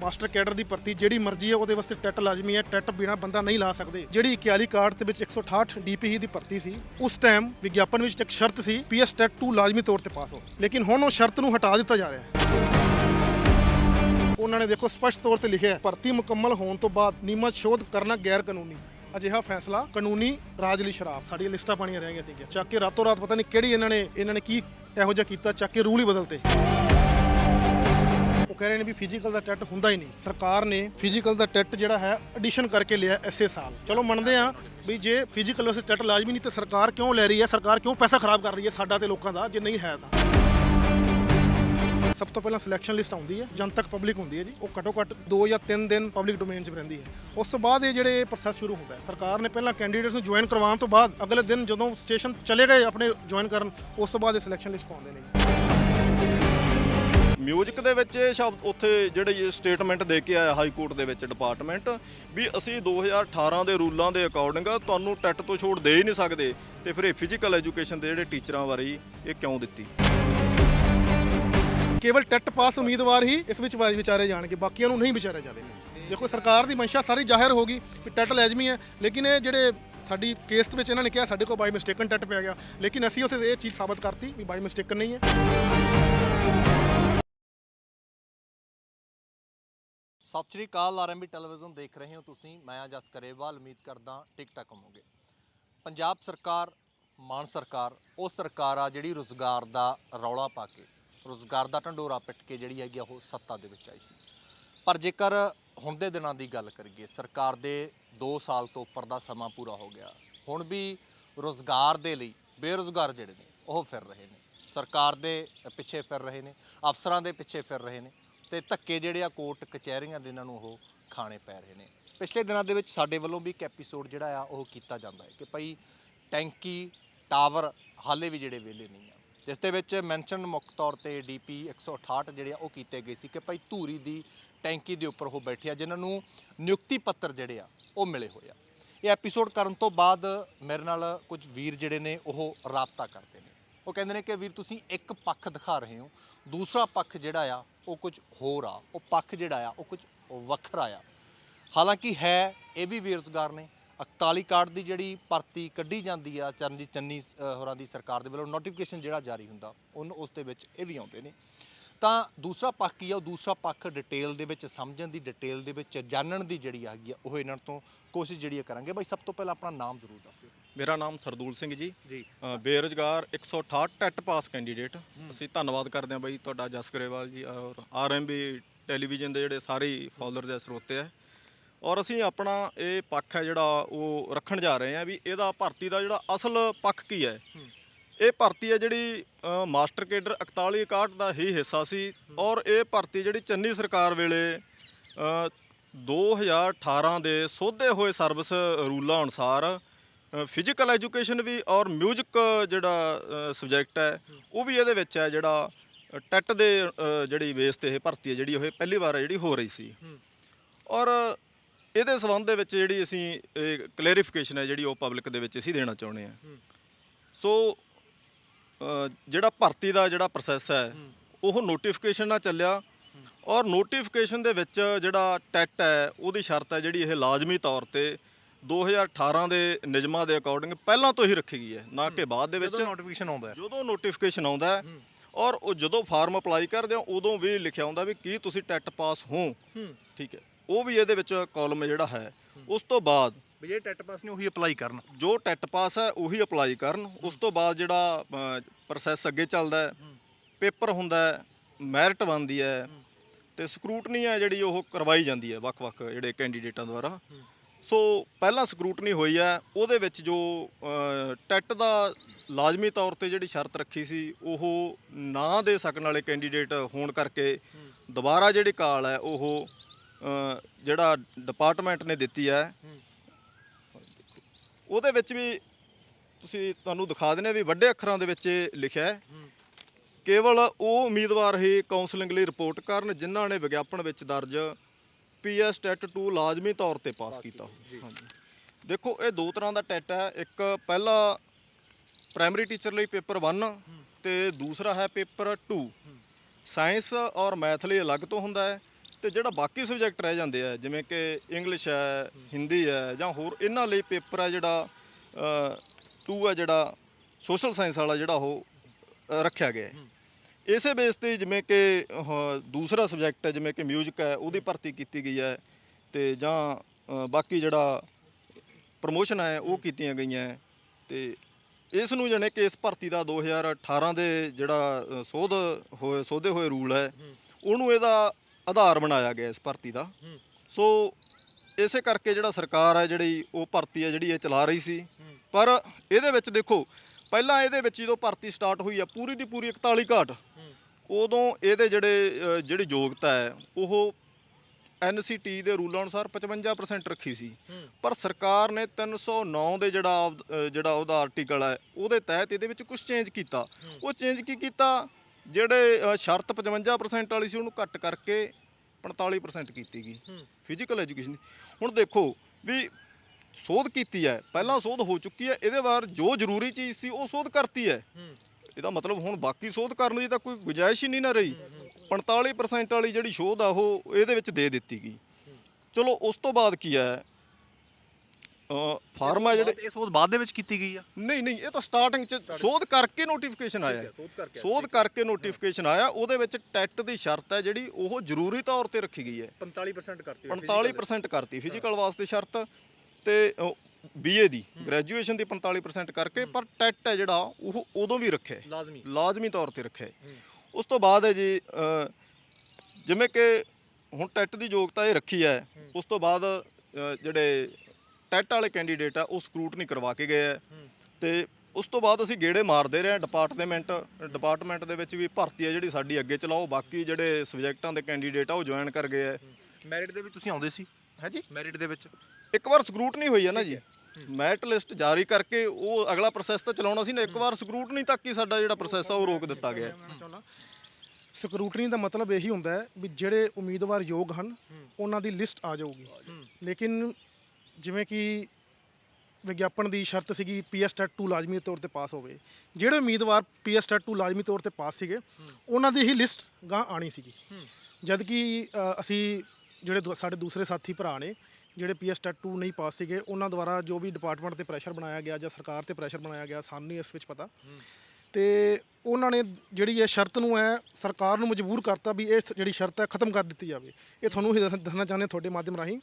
Master cadre ਦੀ ਭਰਤੀ ਜਿਹੜੀ ਮਰਜ਼ੀ ਹੈ, ਉਹਦੇ ਵਾਸਤੇ ਟੈਟ ਲਾਜ਼ਮੀ ਹੈ। ਟੈਟ ਬਿਨਾ ਬੰਦਾ ਨਹੀਂ ਲਾ ਸਕਦੇ। ਜਿਹੜੀ 41 ਕਾਰਡ ਦੇ ਵਿੱਚ 168 ਡੀਪੀਈ ਦੀ ਭਰਤੀ ਸੀ, ਉਸ ਟਾਈਮ ਵਿਗਿਆਪਨ ਵਿੱਚ ਇੱਕ ਸ਼ਰਤ ਸੀ ਪੀਐਸ ਟੈਟ 2 ਲਾਜ਼ਮੀ ਤੌਰ ਤੇ ਪਾਸ ਹੋ। ਲੇਕਿਨ ਹੁਣ ਉਹ ਸ਼ਰਤ ਨੂੰ ਹਟਾ ਦਿੱਤਾ ਜਾ ਰਿਹਾ ਹੈ। ਉਹਨਾਂ ਨੇ ਦੇਖੋ ਸਪਸ਼ਟ ਤੌਰ ਤੇ ਲਿਖਿਆ ਹੈ, ਭਰਤੀ ਮੁਕੰਮਲ ਹੋਣ ਤੋਂ ਬਾਅਦ ਨਿਯਮਤ ਸ਼ੋਧ ਕਰਨਾ ਗੈਰ ਕਾਨੂੰਨੀ ਅਜਿਹਾ ਫੈਸਲਾ ਕਾਨੂੰਨੀ ਰਾਜ ਲਈ ਸ਼ਰਾਬ। ਸਾਡੀਆਂ ਲਿਸਟਾਂ ਪਾਣੀਆਂ ਰਹਿ ਗਈਆਂ ਸੀਗੀਆਂ। ਚੱਕ ਕੇ ਰਾਤੋਂ ਰਾਤ ਪਤਾ ਨਹੀਂ ਕਿਹੜੀ ਇਹਨਾਂ ਨੇ ਇਹਨਾਂ ਨੇ ਕੀ ਇਹੋ ਜਿਹਾ ਕੀਤਾ, ਚੱਕ ਕੇ ਰੂਲ ਹੀ ਬਦਲਤੇ। ਕਹਿ ਰਹੇ ਨੇ ਵੀ ਫਿਜ਼ੀਕਲ ਦਾ ਟੈਟ ਹੁੰਦਾ ਹੀ ਨਹੀਂ। ਸਰਕਾਰ ਨੇ ਫਿਜ਼ੀਕਲ ਦਾ ਟੈਟ ਜਿਹੜਾ ਹੈ ਐਡੀਸ਼ਨ ਕਰਕੇ ਲਿਆ ਇਸੇ ਸਾਲ। ਚਲੋ ਮੰਨਦੇ ਆ ਵੀ ਜੇ ਫਿਜ਼ੀਕਲ ਵਾਸਤੇ ਟੈਟ ਲਾਜ਼ਮੀ ਨਹੀਂ ਤੇ ਸਰਕਾਰ ਕਿਉਂ ਲੈ ਰਹੀ ਹੈ? ਸਰਕਾਰ ਕਿਉਂ ਪੈਸਾ ਖਰਾਬ ਕਰ ਰਹੀ ਹੈ ਸਾਡਾ ਤੇ ਲੋਕਾਂ ਦਾ, ਜੇ ਨਹੀਂ ਹੈ ਤਾਂ? ਸਭ ਤੋਂ ਪਹਿਲਾਂ ਸਿਲੈਕਸ਼ਨ ਲਿਸਟ ਆਉਂਦੀ ਹੈ, ਜਨਤਕ ਪਬਲਿਕ ਹੁੰਦੀ ਹੈ ਜੀ। ਉਹ ਘੱਟੋ ਘੱਟ 2 ਜਾਂ 3 ਦਿਨ ਪਬਲਿਕ ਡੋਮੇਨ 'ਚ ਰਹਿੰਦੀ ਹੈ। ਉਸ ਤੋਂ ਬਾਅਦ ਇਹ ਜਿਹੜੇ ਪ੍ਰੋਸੈਸ ਸ਼ੁਰੂ ਹੁੰਦਾ ਹੈ। ਸਰਕਾਰ ਨੇ ਪਹਿਲਾਂ ਕੈਂਡੀਡੇਟਸ ਨੂੰ ਜੁਆਇਨ ਕਰਵਾਉਣ ਤੋਂ ਬਾਅਦ ਅਗਲੇ ਦਿਨ ਜਦੋਂ ਸਟੇਸ਼ਨ ਚਲੇ ਗਏ ਆਪਣੇ ਜੁਆਇਨ ਕਰਨ, ਉਸ ਤੋਂ ਬਾਅਦ ਇਹ ਸਿਲੈਕਸ਼ਨ ਲਿਸਟ ਪਾਉਂਦੇ ਨੇ ਮਿਊਜ਼ਿਕ ਦੇ ਵਿੱਚ ਇਹ ਸ਼ਬਦ ਉੱਥੇ ਜਿਹੜੇ ਸਟੇਟਮੈਂਟ ਦੇ ਕੇ ਆਇਆ ਹਾਈ ਕੋਰਟ ਦੇ ਵਿੱਚ ਡਿਪਾਰਟਮੈਂਟ ਵੀ ਅਸੀਂ 2018 ਦੇ ਰੂਲਾਂ ਦੇ ਅਕੋਰਡਿੰਗ ਤੁਹਾਨੂੰ ਟੈਟ ਤੋਂ ਛੋਟ ਦੇ ਹੀ ਨਹੀਂ ਸਕਦੇ। ਤੇ ਫਿਰ ਇਹ ਫਿਜ਼ੀਕਲ ਐਜੂਕੇਸ਼ਨ ਦੇ ਜਿਹੜੇ ਟੀਚਰਾਂ ਬਾਰੇ ਇਹ ਕਿਉਂ ਦਿੱਤੀ? ਕੇਵਲ ਟੈਟ ਪਾਸ ਉਮੀਦਵਾਰ ਹੀ ਇਸ ਵਿੱਚ ਵਾਜ ਵਿਚਾਰੇ ਜਾਣਗੇ, ਬਾਕੀਆਂ ਨੂੰ ਨਹੀਂ ਵਿਚਾਰਿਆ ਜਾਵੇਗਾ ਦੇਖੋ, ਸਰਕਾਰ ਦੀ ਮੰਸ਼ਾ ਸਾਰੀ ਜ਼ਾਹਿਰ ਹੋ ਗਈ ਵੀ ਟੈਟ ਲਾਜ਼ਮੀ ਹੈ, ਲੇਕਿਨ ਇਹ ਜਿਹੜੇ ਸਾਡੀ ਕੇਸ ਦੇ ਵਿੱਚ ਇਹਨਾਂ ਨੇ ਕਿਹਾ, ਸਾਡੇ ਕੋਲ ਬਾਈ ਮਿਸਟੇਕਨ ਟੈਟ ਪਿਆ ਗਿਆ। ਲੇਕਿਨ ਅਸੀਂ ਉੱਥੇ ਇਹ ਚੀਜ਼ ਸਾਬਤ ਕਰਤੀ ਵੀ ਬਾਈ ਮਿਸਟੇਕਨ ਨਹੀਂ ਹੈ। ਸਤਿ ਸ਼੍ਰੀ ਅਕਾਲ ਆਰਐਮਬੀ ਟੈਲੀਵਿਜ਼ਨ ਦੇਖ ਰਹੇ ਹੋ ਤੁਸੀਂ। ਮੈਂ ਜਸ ਕਰੇਵਾਲ, ਉਮੀਦ ਕਰਦਾ ਟਿਕਟਕ ਹੋਵੋਗੇ ਪੰਜਾਬ ਸਰਕਾਰ, ਮਾਨ ਸਰਕਾਰ ਉਹ ਸਰਕਾਰ ਆ ਜਿਹੜੀ ਰੋਜ਼ਗਾਰ ਦਾ ਰੌਲਾ ਪਾ ਕੇ, ਰੋਜ਼ਗਾਰ ਦਾ ਢੰਡੋਰਾ ਪਿੱਟ ਕੇ ਜਿਹੜੀ ਹੈਗੀ ਆ ਉਹ ਸੱਤਾ ਦੇ ਵਿੱਚ ਆਈ ਸੀ। ਪਰ ਜੇਕਰ ਹੁਣ ਦੇ ਦਿਨਾਂ ਦੀ ਗੱਲ ਕਰੀਏ, ਸਰਕਾਰ ਦੇ 2 ਸਾਲ ਤੋਂ ਉੱਪਰ ਦਾ ਸਮਾਂ ਪੂਰਾ ਹੋ ਗਿਆ। ਹੁਣ ਵੀ ਰੋਜ਼ਗਾਰ ਦੇ ਲਈ ਬੇਰੁਜ਼ਗਾਰ ਜਿਹੜੇ ਨੇ, ਉਹ ਫਿਰ ਰਹੇ ਨੇ। ਸਰਕਾਰ ਦੇ ਪਿੱਛੇ ਫਿਰ ਰਹੇ ਨੇ, ਅਫਸਰਾਂ ਦੇ ਪਿੱਛੇ ਫਿਰ ਰਹੇ ਨੇ। ਤੇ ਧੱਕੇ ਜਿਹੜੇ ਆ ਕੋਰਟ ਕਚਹਿਰੀਆਂ ਦੇ ਇਹਨਾਂ ਨੂੰ ਉਹ ਖਾਣੇ ਪੈ ਰਹੇ ਨੇ। ਪਿਛਲੇ ਦਿਨਾਂ ਦੇ ਵਿੱਚ ਸਾਡੇ ਵੱਲੋਂ ਵੀ ਇੱਕ ਐਪੀਸੋਡ ਜਿਹੜਾ ਆ ਉਹ ਕੀਤਾ ਜਾਂਦਾ ਹੈ ਕਿ ਭਾਈ ਟੈਂਕੀ, ਟਾਵਰ ਹਾਲੇ ਵੀ ਜਿਹੜੇ ਵਿਹਲੇ ਨਹੀਂ ਆ। ਜਿਸ ਦੇ ਵਿੱਚ ਮੈਂਸ਼ਨ ਮੁੱਖ ਤੌਰ ਤੇ ਡੀਪੀ 168 ਜਿਹੜੇ ਆ ਉਹ ਕੀਤੇ ਗਏ ਸੀ ਕਿ ਭਾਈ ਧੂਰੀ ਦੀ ਟੈਂਕੀ ਦੇ ਉੱਪਰ ਉਹ ਬੈਠੇ ਆ, ਜਿਨ੍ਹਾਂ ਨੂੰ ਨਿਯੁਕਤੀ ਪੱਤਰ ਜਿਹੜੇ ਆ ਉਹ ਮਿਲੇ ਹੋਏ ਆ। ਇਹ ਐਪੀਸੋਡ ਕਰਨ ਤੋਂ ਬਾਅਦ ਮੇਰੇ ਨਾਲ ਕੁਝ ਵੀਰ ਜਿਹੜੇ ਨੇ ਉਹ ਰਾਬਤਾ ਕਰਦੇ ਨੇ। ਉਹ ਕਹਿੰਦੇ ਨੇ ਕਿ ਵੀਰ ਤੁਸੀਂ ਇੱਕ ਪੱਖ ਦਿਖਾ ਰਹੇ ਹੋ, ਦੂਸਰਾ ਪੱਖ ਜਿਹੜਾ ਆ, ਉਹ ਕੁਝ ਹੋਰ ਆ, ਉਹ ਪੱਖ ਜਿਹੜਾ ਆ, ਉਹ ਕੁਝ ਵੱਖਰਾ ਆ। ਹਾਲਾਂਕਿ ਹੈ, ਇਹ ਵੀ ਬੇਰੁਜ਼ਗਾਰ ਨੇ। 41 ਕਾਰਡ ਦੀ ਜਿਹੜੀ ਭਰਤੀ ਕੱਢੀ ਜਾਂਦੀ ਆ, ਚਰਨਜੀਤ ਚੰਨੀ ਹੋਰਾਂ ਦੀ ਸਰਕਾਰ ਦੇ ਵੱਲੋਂ ਨੋਟੀਫਿਕੇਸ਼ਨ ਜਿਹੜਾ ਜਾਰੀ ਹੁੰਦਾ ਉਹਨੂੰ ਉਸ ਦੇ ਵਿੱਚ ਇਹ ਵੀ ਆਉਂਦੇ ਨੇ। ਤਾਂ ਦੂਸਰਾ ਪੱਖ ਕੀ ਆ? ਉਹ ਦੂਸਰਾ ਪੱਖ ਡਿਟੇਲ ਦੇ ਵਿੱਚ, ਸਮਝਣ ਦੀ ਡਿਟੇਲ ਦੇ ਵਿੱਚ, ਜਾਣਨ ਦੀ ਜਿਹੜੀ ਹੈਗੀ ਆ, ਉਹ ਇਹਨਾਂ ਤੋਂ ਕੋਸ਼ਿਸ਼ ਜਿਹੜੀ ਆ ਕਰਾਂਗੇ। ਬਾਈ, ਸਭ ਤੋਂ ਪਹਿਲਾਂ ਆਪਣਾ ਨਾਮ ਜ਼ਰੂਰ ਦੱਸ ਦਿਓ। ਮੇਰਾ ਨਾਮ ਸਰਦੂਲ ਸਿੰਘ ਜੀ। ਜੀ। ਬੇਰੁਜ਼ਗਾਰ 168 ਟੈਟ ਪਾਸ ਕੈਂਡੀਡੇਟ। ਅਸੀਂ ਧੰਨਵਾਦ ਕਰਦੇ ਹਾਂ ਬਾਈ ਤੁਹਾਡਾ ਜਸ ਗਰੇਵਾਲ ਜੀ ਔਰ ਆਰਐਮਬੀ ਟੈਲੀਵਿਜ਼ਨ ਦੇ ਜਿਹੜੇ ਸਾਰੇ ਫਾਲੋਅਰਸ ਐ ਸਰੋਤੇ ਐ ਔਰ ਅਸੀਂ ਆਪਣਾ ਇਹ ਪੱਖ ਹੈ ਜਿਹੜਾ ਉਹ ਰੱਖਣ ਜਾ ਰਹੇ ਹਾਂ ਵੀ ਇਹਦਾ ਭਰਤੀ ਦਾ ਜਿਹੜਾ ਅਸਲ ਪੱਖ ਕੀ ਹੈ। ਇਹ ਭਰਤੀ ਹੈ ਜਿਹੜੀ ਮਾਸਟਰ ਕੇਡਰ 41 61 ਦਾ ਹੀ ਹਿੱਸਾ ਸੀ ਔਰ ਇਹ ਭਰਤੀ ਜਿਹੜੀ ਚੰਨੀ ਸਰਕਾਰ ਵੇਲੇ ਅ, 2018 ਦੇ ਸੋਧੇ ਹੋਏ ਸਰਵਿਸ ਰੂਲਾਂ ਅਨੁਸਾਰ ਫਿਜ਼ੀਕਲ ਐਜੂਕੇਸ਼ਨ ਵੀ ਔਰ 뮤직 ਜਿਹੜਾ ਸਬਜੈਕਟ ਹੈ ਉਹ ਵੀ ਇਹਦੇ ਵਿੱਚ ਹੈ ਜਿਹੜਾ ਟੈਟ ਦੇ ਜਿਹੜੀ ਬੇਸ ਤੇ ਇਹ ਭਰਤੀ ਹੈ ਜਿਹੜੀ ਉਹ ਪਹਿਲੀ ਵਾਰ ਜਿਹੜੀ ਹੋ ਰਹੀ ਸੀ। ਔਰ ਇਹਦੇ ਸੰਬੰਧ ਦੇ ਵਿੱਚ ਜਿਹੜੀ ਅਸੀਂ ਕਲੈਰੀਫਿਕੇਸ਼ਨ ਹੈ ਜਿਹੜੀ ਉਹ ਪਬਲਿਕ ਦੇ ਵਿੱਚ ਅਸੀਂ ਦੇਣਾ ਚਾਹੁੰਦੇ ਹਾਂ। ਸੋ ਜਿਹੜਾ ਭਰਤੀ ਦਾ ਜਿਹੜਾ ਪ੍ਰੋਸੈਸ ਹੈ ਉਹ ਨੋਟੀਫਿਕੇਸ਼ਨ ਨਾਲ ਚੱਲਿਆ। ਔਰ ਨੋਟੀਫਿਕੇਸ਼ਨ ਦੇ ਵਿੱਚ ਜਿਹੜਾ ਟੈਟ ਹੈ ਉਹਦੀ ਸ਼ਰਤ ਹੈ ਜਿਹੜੀ ਇਹ ਲਾਜ਼ਮੀ ਤੌਰ ਤੇ 2018 ਦੇ ਨਿਯਮਾਂ ਦੇ ਅਕੋਰਡਿੰਗ ਪਹਿਲਾਂ ਤੋਂ ਹੀ ਰੱਖੀ ਗਈ ਹੈ ਨਾ ਕਿ ਬਾਅਦ ਦੇ ਵਿੱਚ ਜਦੋਂ ਨੋਟੀਫਿਕੇਸ਼ਨ ਆਉਂਦਾ ਹੈ। ਜਦੋਂ ਨੋਟੀਫਿਕੇਸ਼ਨ ਆਉਂਦਾ ਹੈ ਔਰ ਉਹ ਜਦੋਂ ਫਾਰਮ ਅਪਲਾਈ ਕਰਦੇ ਹੋ ਉਦੋਂ ਵੀ ਲਿਖਿਆ ਹੁੰਦਾ ਵੀ ਕੀ ਤੁਸੀਂ ਟੈਟ ਪਾਸ ਹੋ। ਠੀਕ ਹੈ। ਉਹ ਵੀ ਇਹਦੇ ਵਿੱਚ ਕਾਲਮ ਜਿਹੜਾ ਹੈ ਉਸ ਤੋਂ ਬਾਅਦ ਵੀ ਜੇ ਟੈਟ ਪਾਸ ਨੇ ਉਹੀ ਅਪਲਾਈ ਕਰਨ। ਜੋ ਟੈਟ ਪਾਸ ਹੈ ਉਹੀ ਅਪਲਾਈ ਕਰਨ। ਉਸ ਤੋਂ ਬਾਅਦ ਜਿਹੜਾ ਪ੍ਰੋਸੈਸ ਅੱਗੇ ਚੱਲਦਾ ਹੈ ਪੇਪਰ ਹੁੰਦਾ ਹੈ ਮੈਰਿਟ ਬਣਦੀ ਹੈ ਤੇ ਸਕਰੂਟਨੀ ਹੈ ਜਿਹੜੀ ਉਹ ਕਰਵਾਈ ਜਾਂਦੀ ਹੈ ਵੱਖ-ਵੱਖ ਜਿਹੜੇ ਕੈਂਡੀਡੇਟਾਂ ਦੁਆਰਾ। ਸੋ ਪਹਿਲਾਂ ਸਕਰੂਟਨੀ ਹੋਈ ਹੈ ਉਹਦੇ ਵਿੱਚ ਜੋ ਟੈਟ ਦਾ ਲਾਜ਼ਮੀ ਤੌਰ ਤੇ ਜਿਹੜੀ ਸ਼ਰਤ ਰੱਖੀ ਸੀ, ਉਹ ਨਾ ਦੇ ਸਕਣ ਵਾਲੇ ਕੈਂਡੀਡੇਟ ਹੋਣ ਕਰਕੇ ਦੁਬਾਰਾ ਜਿਹੜੀ ਕਾਲ ਹੈ, ਉਹ ਜਿਹੜਾ ਡਿਪਾਰਟਮੈਂਟ ਨੇ ਦਿੱਤੀ ਹੈ, ਉਹਦੇ ਵਿੱਚ ਵੀ ਤੁਸੀਂ ਤੁਹਾਨੂੰ ਦਿਖਾ ਦਿੰਦੇ ਵੀ ਵੱਡੇ ਅੱਖਰਾਂ ਦੇ ਵਿੱਚ ਇਹ ਲਿਖਿਆ ਹੈ। ਕੇਵਲ ਉਹ ਉਮੀਦਵਾਰ ਹੀ ਕਾਉਂਸਲਿੰਗ ਲਈ ਰਿਪੋਰਟ ਕਰਨ, ਜਿਨ੍ਹਾਂ ਨੇ ਵਿਗਿਆਪਨ ਵਿੱਚ ਦਰਜ ਪੀਐਸ ਟੈਟ 2 ਲਾਜ਼ਮੀ ਤੌਰ ਤੇ ਪਾਸ ਕੀਤਾ। ਹਾਂਜੀ। ਦੇਖੋ ਇਹ ਦੋ ਤਰ੍ਹਾਂ ਦਾ ਟੈਟ ਹੈ। ਇੱਕ ਪਹਿਲਾ ਪ੍ਰਾਇਮਰੀ ਟੀਚਰ ਲਈ ਪੇਪਰ 1 ਤੇ ਦੂਸਰਾ ਹੈ ਪੇਪਰ 2 ਸਾਇੰਸ ਔਰ ਮੈਥ ਲਈ ਅਲੱਗ ਤੋਂ ਹੁੰਦਾ ਹੈ ਤੇ ਜਿਹੜਾ ਬਾਕੀ ਸਬਜੈਕਟ ਰਹਿ ਜਾਂਦੇ ਆ ਜਿਵੇਂ ਕਿ ਇੰਗਲਿਸ਼ ਹੈ ਹਿੰਦੀ ਹੈ ਜਾਂ ਹੋਰ ਇਹਨਾਂ ਲਈ ਪੇਪਰ ਹੈ ਜਿਹੜਾ 2 ਹੈ ਜਿਹੜਾ ਸੋਸ਼ਲ ਸਾਇੰਸ ਵਾਲਾ ਜਿਹੜਾ ਉਹ ਰੱਖਿਆ ਗਿਆ ਹੈ। ਇਸੇ ਬੇਸ ਤੇ ਜਿਵੇਂ ਕਿ ਅਹ, ਦੂਸਰਾ ਸਬਜੈਕਟ ਹੈ ਜਿਵੇਂ ਕਿ 뮤직 ਹੈ ਉਹਦੀ ਭਰਤੀ ਕੀਤੀ ਗਈ ਹੈ ਤੇ ਜਾਂ ਅ, ਬਾਕੀ ਜਿਹੜਾ ਪ੍ਰਮੋਸ਼ਨ ਹੈ ਉਹ ਕੀਤੀਆਂ ਗਈਆਂ ਹੈ। ਤੇ ਇਸ ਨੂੰ ਜਾਣੇ ਕਿ ਇਸ ਭਰਤੀ ਦਾ 2018 ਦੇ ਜਿਹੜਾ ਅ, ਸੋਧ ਹੋਏ ਸੋਧੇ ਹੋਏ ਰੂਲ ਹੈ ਉਹਨੂੰ ਇਹਦਾ ਆਧਾਰ ਬਣਾਇਆ ਗਿਆ ਇਸ ਭਰਤੀ ਦਾ। ਸੋ ਇਸੇ ਕਰਕੇ ਜਿਹੜਾ ਸਰਕਾਰ ਹੈ ਜਿਹੜੀ ਉਹ ਭਰਤੀ ਹੈ ਜਿਹੜੀ ਇਹ ਚਲਾ ਰਹੀ ਸੀ। ਪਰ ਇਹਦੇ ਵਿੱਚ ਦੇਖੋ ਪਹਿਲਾਂ ਇਹਦੇ ਵਿੱਚ ਜਦੋਂ ਭਰਤੀ ਸਟਾਰਟ ਹੋਈ ਆ ਪੂਰੀ ਦੀ ਪੂਰੀ 41 ਘਾਟ। ਉਦੋਂ ਇਹਦੇ ਜਿਹੜੇ ਅ, ਜਿਹੜੀ ਯੋਗਤਾ ਹੈ ਉਹ ਐਨਸੀਟੀ ਦੇ ਰੂਲਾਂ ਅਨੁਸਾਰ 55% ਰੱਖੀ ਸੀ। ਪਰ ਸਰਕਾਰ ਨੇ 309 ਦੇ ਜਿਹੜਾ ਆਪ- ਅ, ਜਿਹੜਾ ਉਹਦਾ ਆਰਟੀਕਲ ਹੈ ਉਹਦੇ ਤਹਿਤ ਇਹਦੇ ਵਿੱਚ ਕੁਝ ਚੇਂਜ ਕੀਤਾ। ਉਹ ਚੇਂਜ ਕੀ ਕੀਤਾ? ਜਿਹੜੇ ਅ, ਸ਼ਰਤ 55% ਵਾਲੀ ਸੀ ਉਹਨੂੰ ਘੱਟ ਕਰਕੇ 45% ਕੀਤੀ ਗਈ। ਫਿਜ਼ੀਕਲ ਐਜੂਕੇਸ਼ਨ ਹੁਣ ਦੇਖੋ ਵੀ ਸੋਧ ਕੀਤੀ ਹੈ ਪਹਿਲਾਂ ਸੋਧ ਹੋ ਚੁੱਕੀ ਹੈ ਇਹਦੇ ਬਾਅਦ ਜੋ ਜ਼ਰੂਰੀ ਚੀਜ਼ ਸੀ ਉਹ ਸੋਧ ਕਰਤੀ ਹੈ। ਇਹਦਾ ਮਤਲਬ ਹੁਣ ਬਾਕੀ ਸੋਧ ਕਰਨ ਦੀ ਤਾਂ ਕੋਈ ਗੁੰਜਾਇਸ਼ ਹੀ ਨਹੀਂ ਨਾ ਰਹੀ। 45% ਵਾਲੀ ਜਿਹੜੀ ਸੋਧ ਆ ਉਹ ਇਹਦੇ ਵਿੱਚ ਦੇ ਦਿੱਤੀ ਗਈ। ਚਲੋ ਉਸ ਤੋਂ ਬਾਅਦ ਕੀ ਹੈ? ਫਾਰਮ ਆ ਜਿਹੜੇ ਇਹ ਸੋਧ ਬਾਅਦ ਦੇ ਵਿੱਚ ਕੀਤੀ ਗਈ ਆ। ਨਹੀਂ ਨਹੀਂ ਇਹ ਤਾਂ ਸਟਾਰਟਿੰਗ ਚ ਸੋਧ ਕਰਕੇ ਨੋਟੀਫਿਕੇਸ਼ਨ ਆਇਆ। ਸੋਧ ਕਰਕੇ ਨੋਟੀਫਿਕੇਸ਼ਨ ਆਇਆ। ਉਹਦੇ ਵਿੱਚ ਟੈਟ ਦੀ ਸ਼ਰਤ ਹੈ ਜਿਹੜੀ ਉਹ ਜ਼ਰੂਰੀ ਤੌਰ ਤੇ ਰੱਖੀ ਗਈ ਹੈ। 45% ਕਰਤੀ 45% ਕਰਤੀ ਫਿਜ਼ੀਕਲ ਵਾਸਤੇ ਸ਼ਰਤ। ਤੇ ਬੀਏ ਦੀ ਗ੍ਰੈਜੂਏਸ਼ਨ ਦੀ 45% ਕਰਕੇ ਪਰ ਟੈਟ ਹੈ ਜਿਹੜਾ ਉਹ ਉਦੋਂ ਵੀ ਰੱਖਿਆ ਹੈ। ਲਾਜ਼ਮੀ। ਲਾਜ਼ਮੀ ਤੌਰ ਤੇ ਰੱਖਿਆ ਹੈ। ਉਸ ਤੋਂ ਬਾਅਦ ਹੈ ਜੀ ਅ, ਜਿਵੇਂ ਕਿ ਹੁਣ ਟੈਟ ਦੀ ਯੋਗਤਾ ਇਹ ਰੱਖੀ ਹੈ ਉਸ ਤੋਂ ਬਾਅਦ ਅ, ਜਿਹੜੇ ਟੈਟ ਵਾਲੇ ਕੈਂਡੀਡੇਟ ਆ ਉਹ ਸਕਰੂਟਨੀ ਕਰਵਾ ਕੇ ਗਏ ਹੈ। ਤੇ ਉਸ ਤੋਂ ਬਾਅਦ ਅਸੀਂ ਗੇੜੇ ਮਾਰਦੇ ਰਹੇ ਹਾਂ ਡਿਪਾਰਟਮੈਂਟ ਡਿਪਾਰਟਮੈਂਟ ਦੇ ਵਿੱਚ ਵੀ ਭਰਤੀ ਹੈ ਜਿਹੜੀ ਸਾਡੀ ਅੱਗੇ ਚਲਾਓ ਬਾਕੀ ਜਿਹੜੇ ਸਬਜੈਕਟਾਂ ਦੇ ਕੈਂਡੀਡੇਟ ਆ ਉਹ ਜੁਆਇਨ ਕਰ ਗਏ ਹੈ। ਮੈਰਿਟ ਦੇ ਵਿੱਚ ਤੁਸੀਂ ਆਉਂਦੇ ਸੀ? ਹੈ ਜੀ ਮੈਰਿਟ ਦੇ ਵਿੱਚ? ਇੱਕ ਵਾਰ ਸਕਰੂਟਨੀ ਹੋਈ ਹੈ ਨਾ ਜੀ। ਮੈਰਿਟ ਲਿਸਟ ਜਾਰੀ ਕਰਕੇ ਉਹ ਅਗਲਾ ਪ੍ਰੋਸੈਸ ਤਾਂ ਚਲਾਉਣਾ ਸੀ ਨਾ, ਇੱਕ ਵਾਰ ਸਕਰੂਟਨੀ ਤੱਕ ਹੀ ਸਾਡਾ ਜਿਹੜਾ ਪ੍ਰੋਸੈਸ ਆ ਉਹ ਰੋਕ ਦਿੱਤਾ ਗਿਆ। ਸਕਰੂਟਨੀ ਦਾ ਮਤਲਬ ਇਹੀ ਹੁੰਦਾ ਹੈ ਵੀ ਜਿਹੜੇ ਉਮੀਦਵਾਰ ਯੋਗ ਹਨ, ਉਹਨਾਂ ਦੀ ਲਿਸਟ ਆ ਜਾਊਗੀ। ਲੇਕਿਨ ਜਿਵੇਂ ਕਿ ਵਿਗਿਆਪਨ ਦੀ ਸ਼ਰਤ ਸੀਗੀ ਪੀਐਸ ਟੈਟ 2 ਲਾਜ਼ਮੀ ਤੌਰ ਤੇ ਪਾਸ ਹੋਵੇ, ਜਿਹੜੇ ਉਮੀਦਵਾਰ ਪੀਐਸ ਟੈਟ 2 ਲਾਜ਼ਮੀ ਤੌਰ ਤੇ ਪਾਸ ਸੀਗੇ, ਉਹਨਾਂ ਦੀ ਹੀ ਲਿਸਟ ਗਾਂ ਆਣੀ ਸੀਗੀ। ਜਦ ਕਿ ਅਸੀਂ ਜਿਹੜੇ ਦੂ- ਸਾਡੇ ਦੂਸਰੇ ਸਾਥੀ ਭਰਾ ਨੇ ਜਿਹੜੇ ਪੀਐਸ ਟੈਟ 2 ਨਹੀਂ ਪਾਸ ਸੀਗੇ ਉਹਨਾਂ ਦੁਆਰਾ ਜੋ ਵੀ ਡਿਪਾਰਟਮੈਂਟ ਤੇ ਪ੍ਰੈਸ਼ਰ ਬਣਾਇਆ ਗਿਆ ਜਾਂ ਸਰਕਾਰ ਤੇ ਪ੍ਰੈਸ਼ਰ ਬਣਾਇਆ ਗਿਆ ਸਾਨੂੰ ਨਹੀਂ ਇਸ ਵਿੱਚ ਪਤਾ। ਤੇ ਉਹਨਾਂ ਨੇ ਜਿਹੜੀ ਇਹ ਸ਼ਰਤ ਨੂੰ ਹੈ ਸਰਕਾਰ ਨੂੰ ਮਜਬੂਰ ਕਰਤਾ ਵੀ ਇਹ ਜਿਹੜੀ ਸ਼ਰਤ ਹੈ ਖਤਮ ਕਰ ਦਿੱਤੀ ਜਾਵੇ। ਇਹ ਤੁਹਾਨੂੰ ਹੀ ਦੱਸ- ਦੱਸਣਾ ਚਾਹੁੰਦੇ ਤੁਹਾਡੇ ਮਾਧਿਅਮ ਰਾਹੀਂ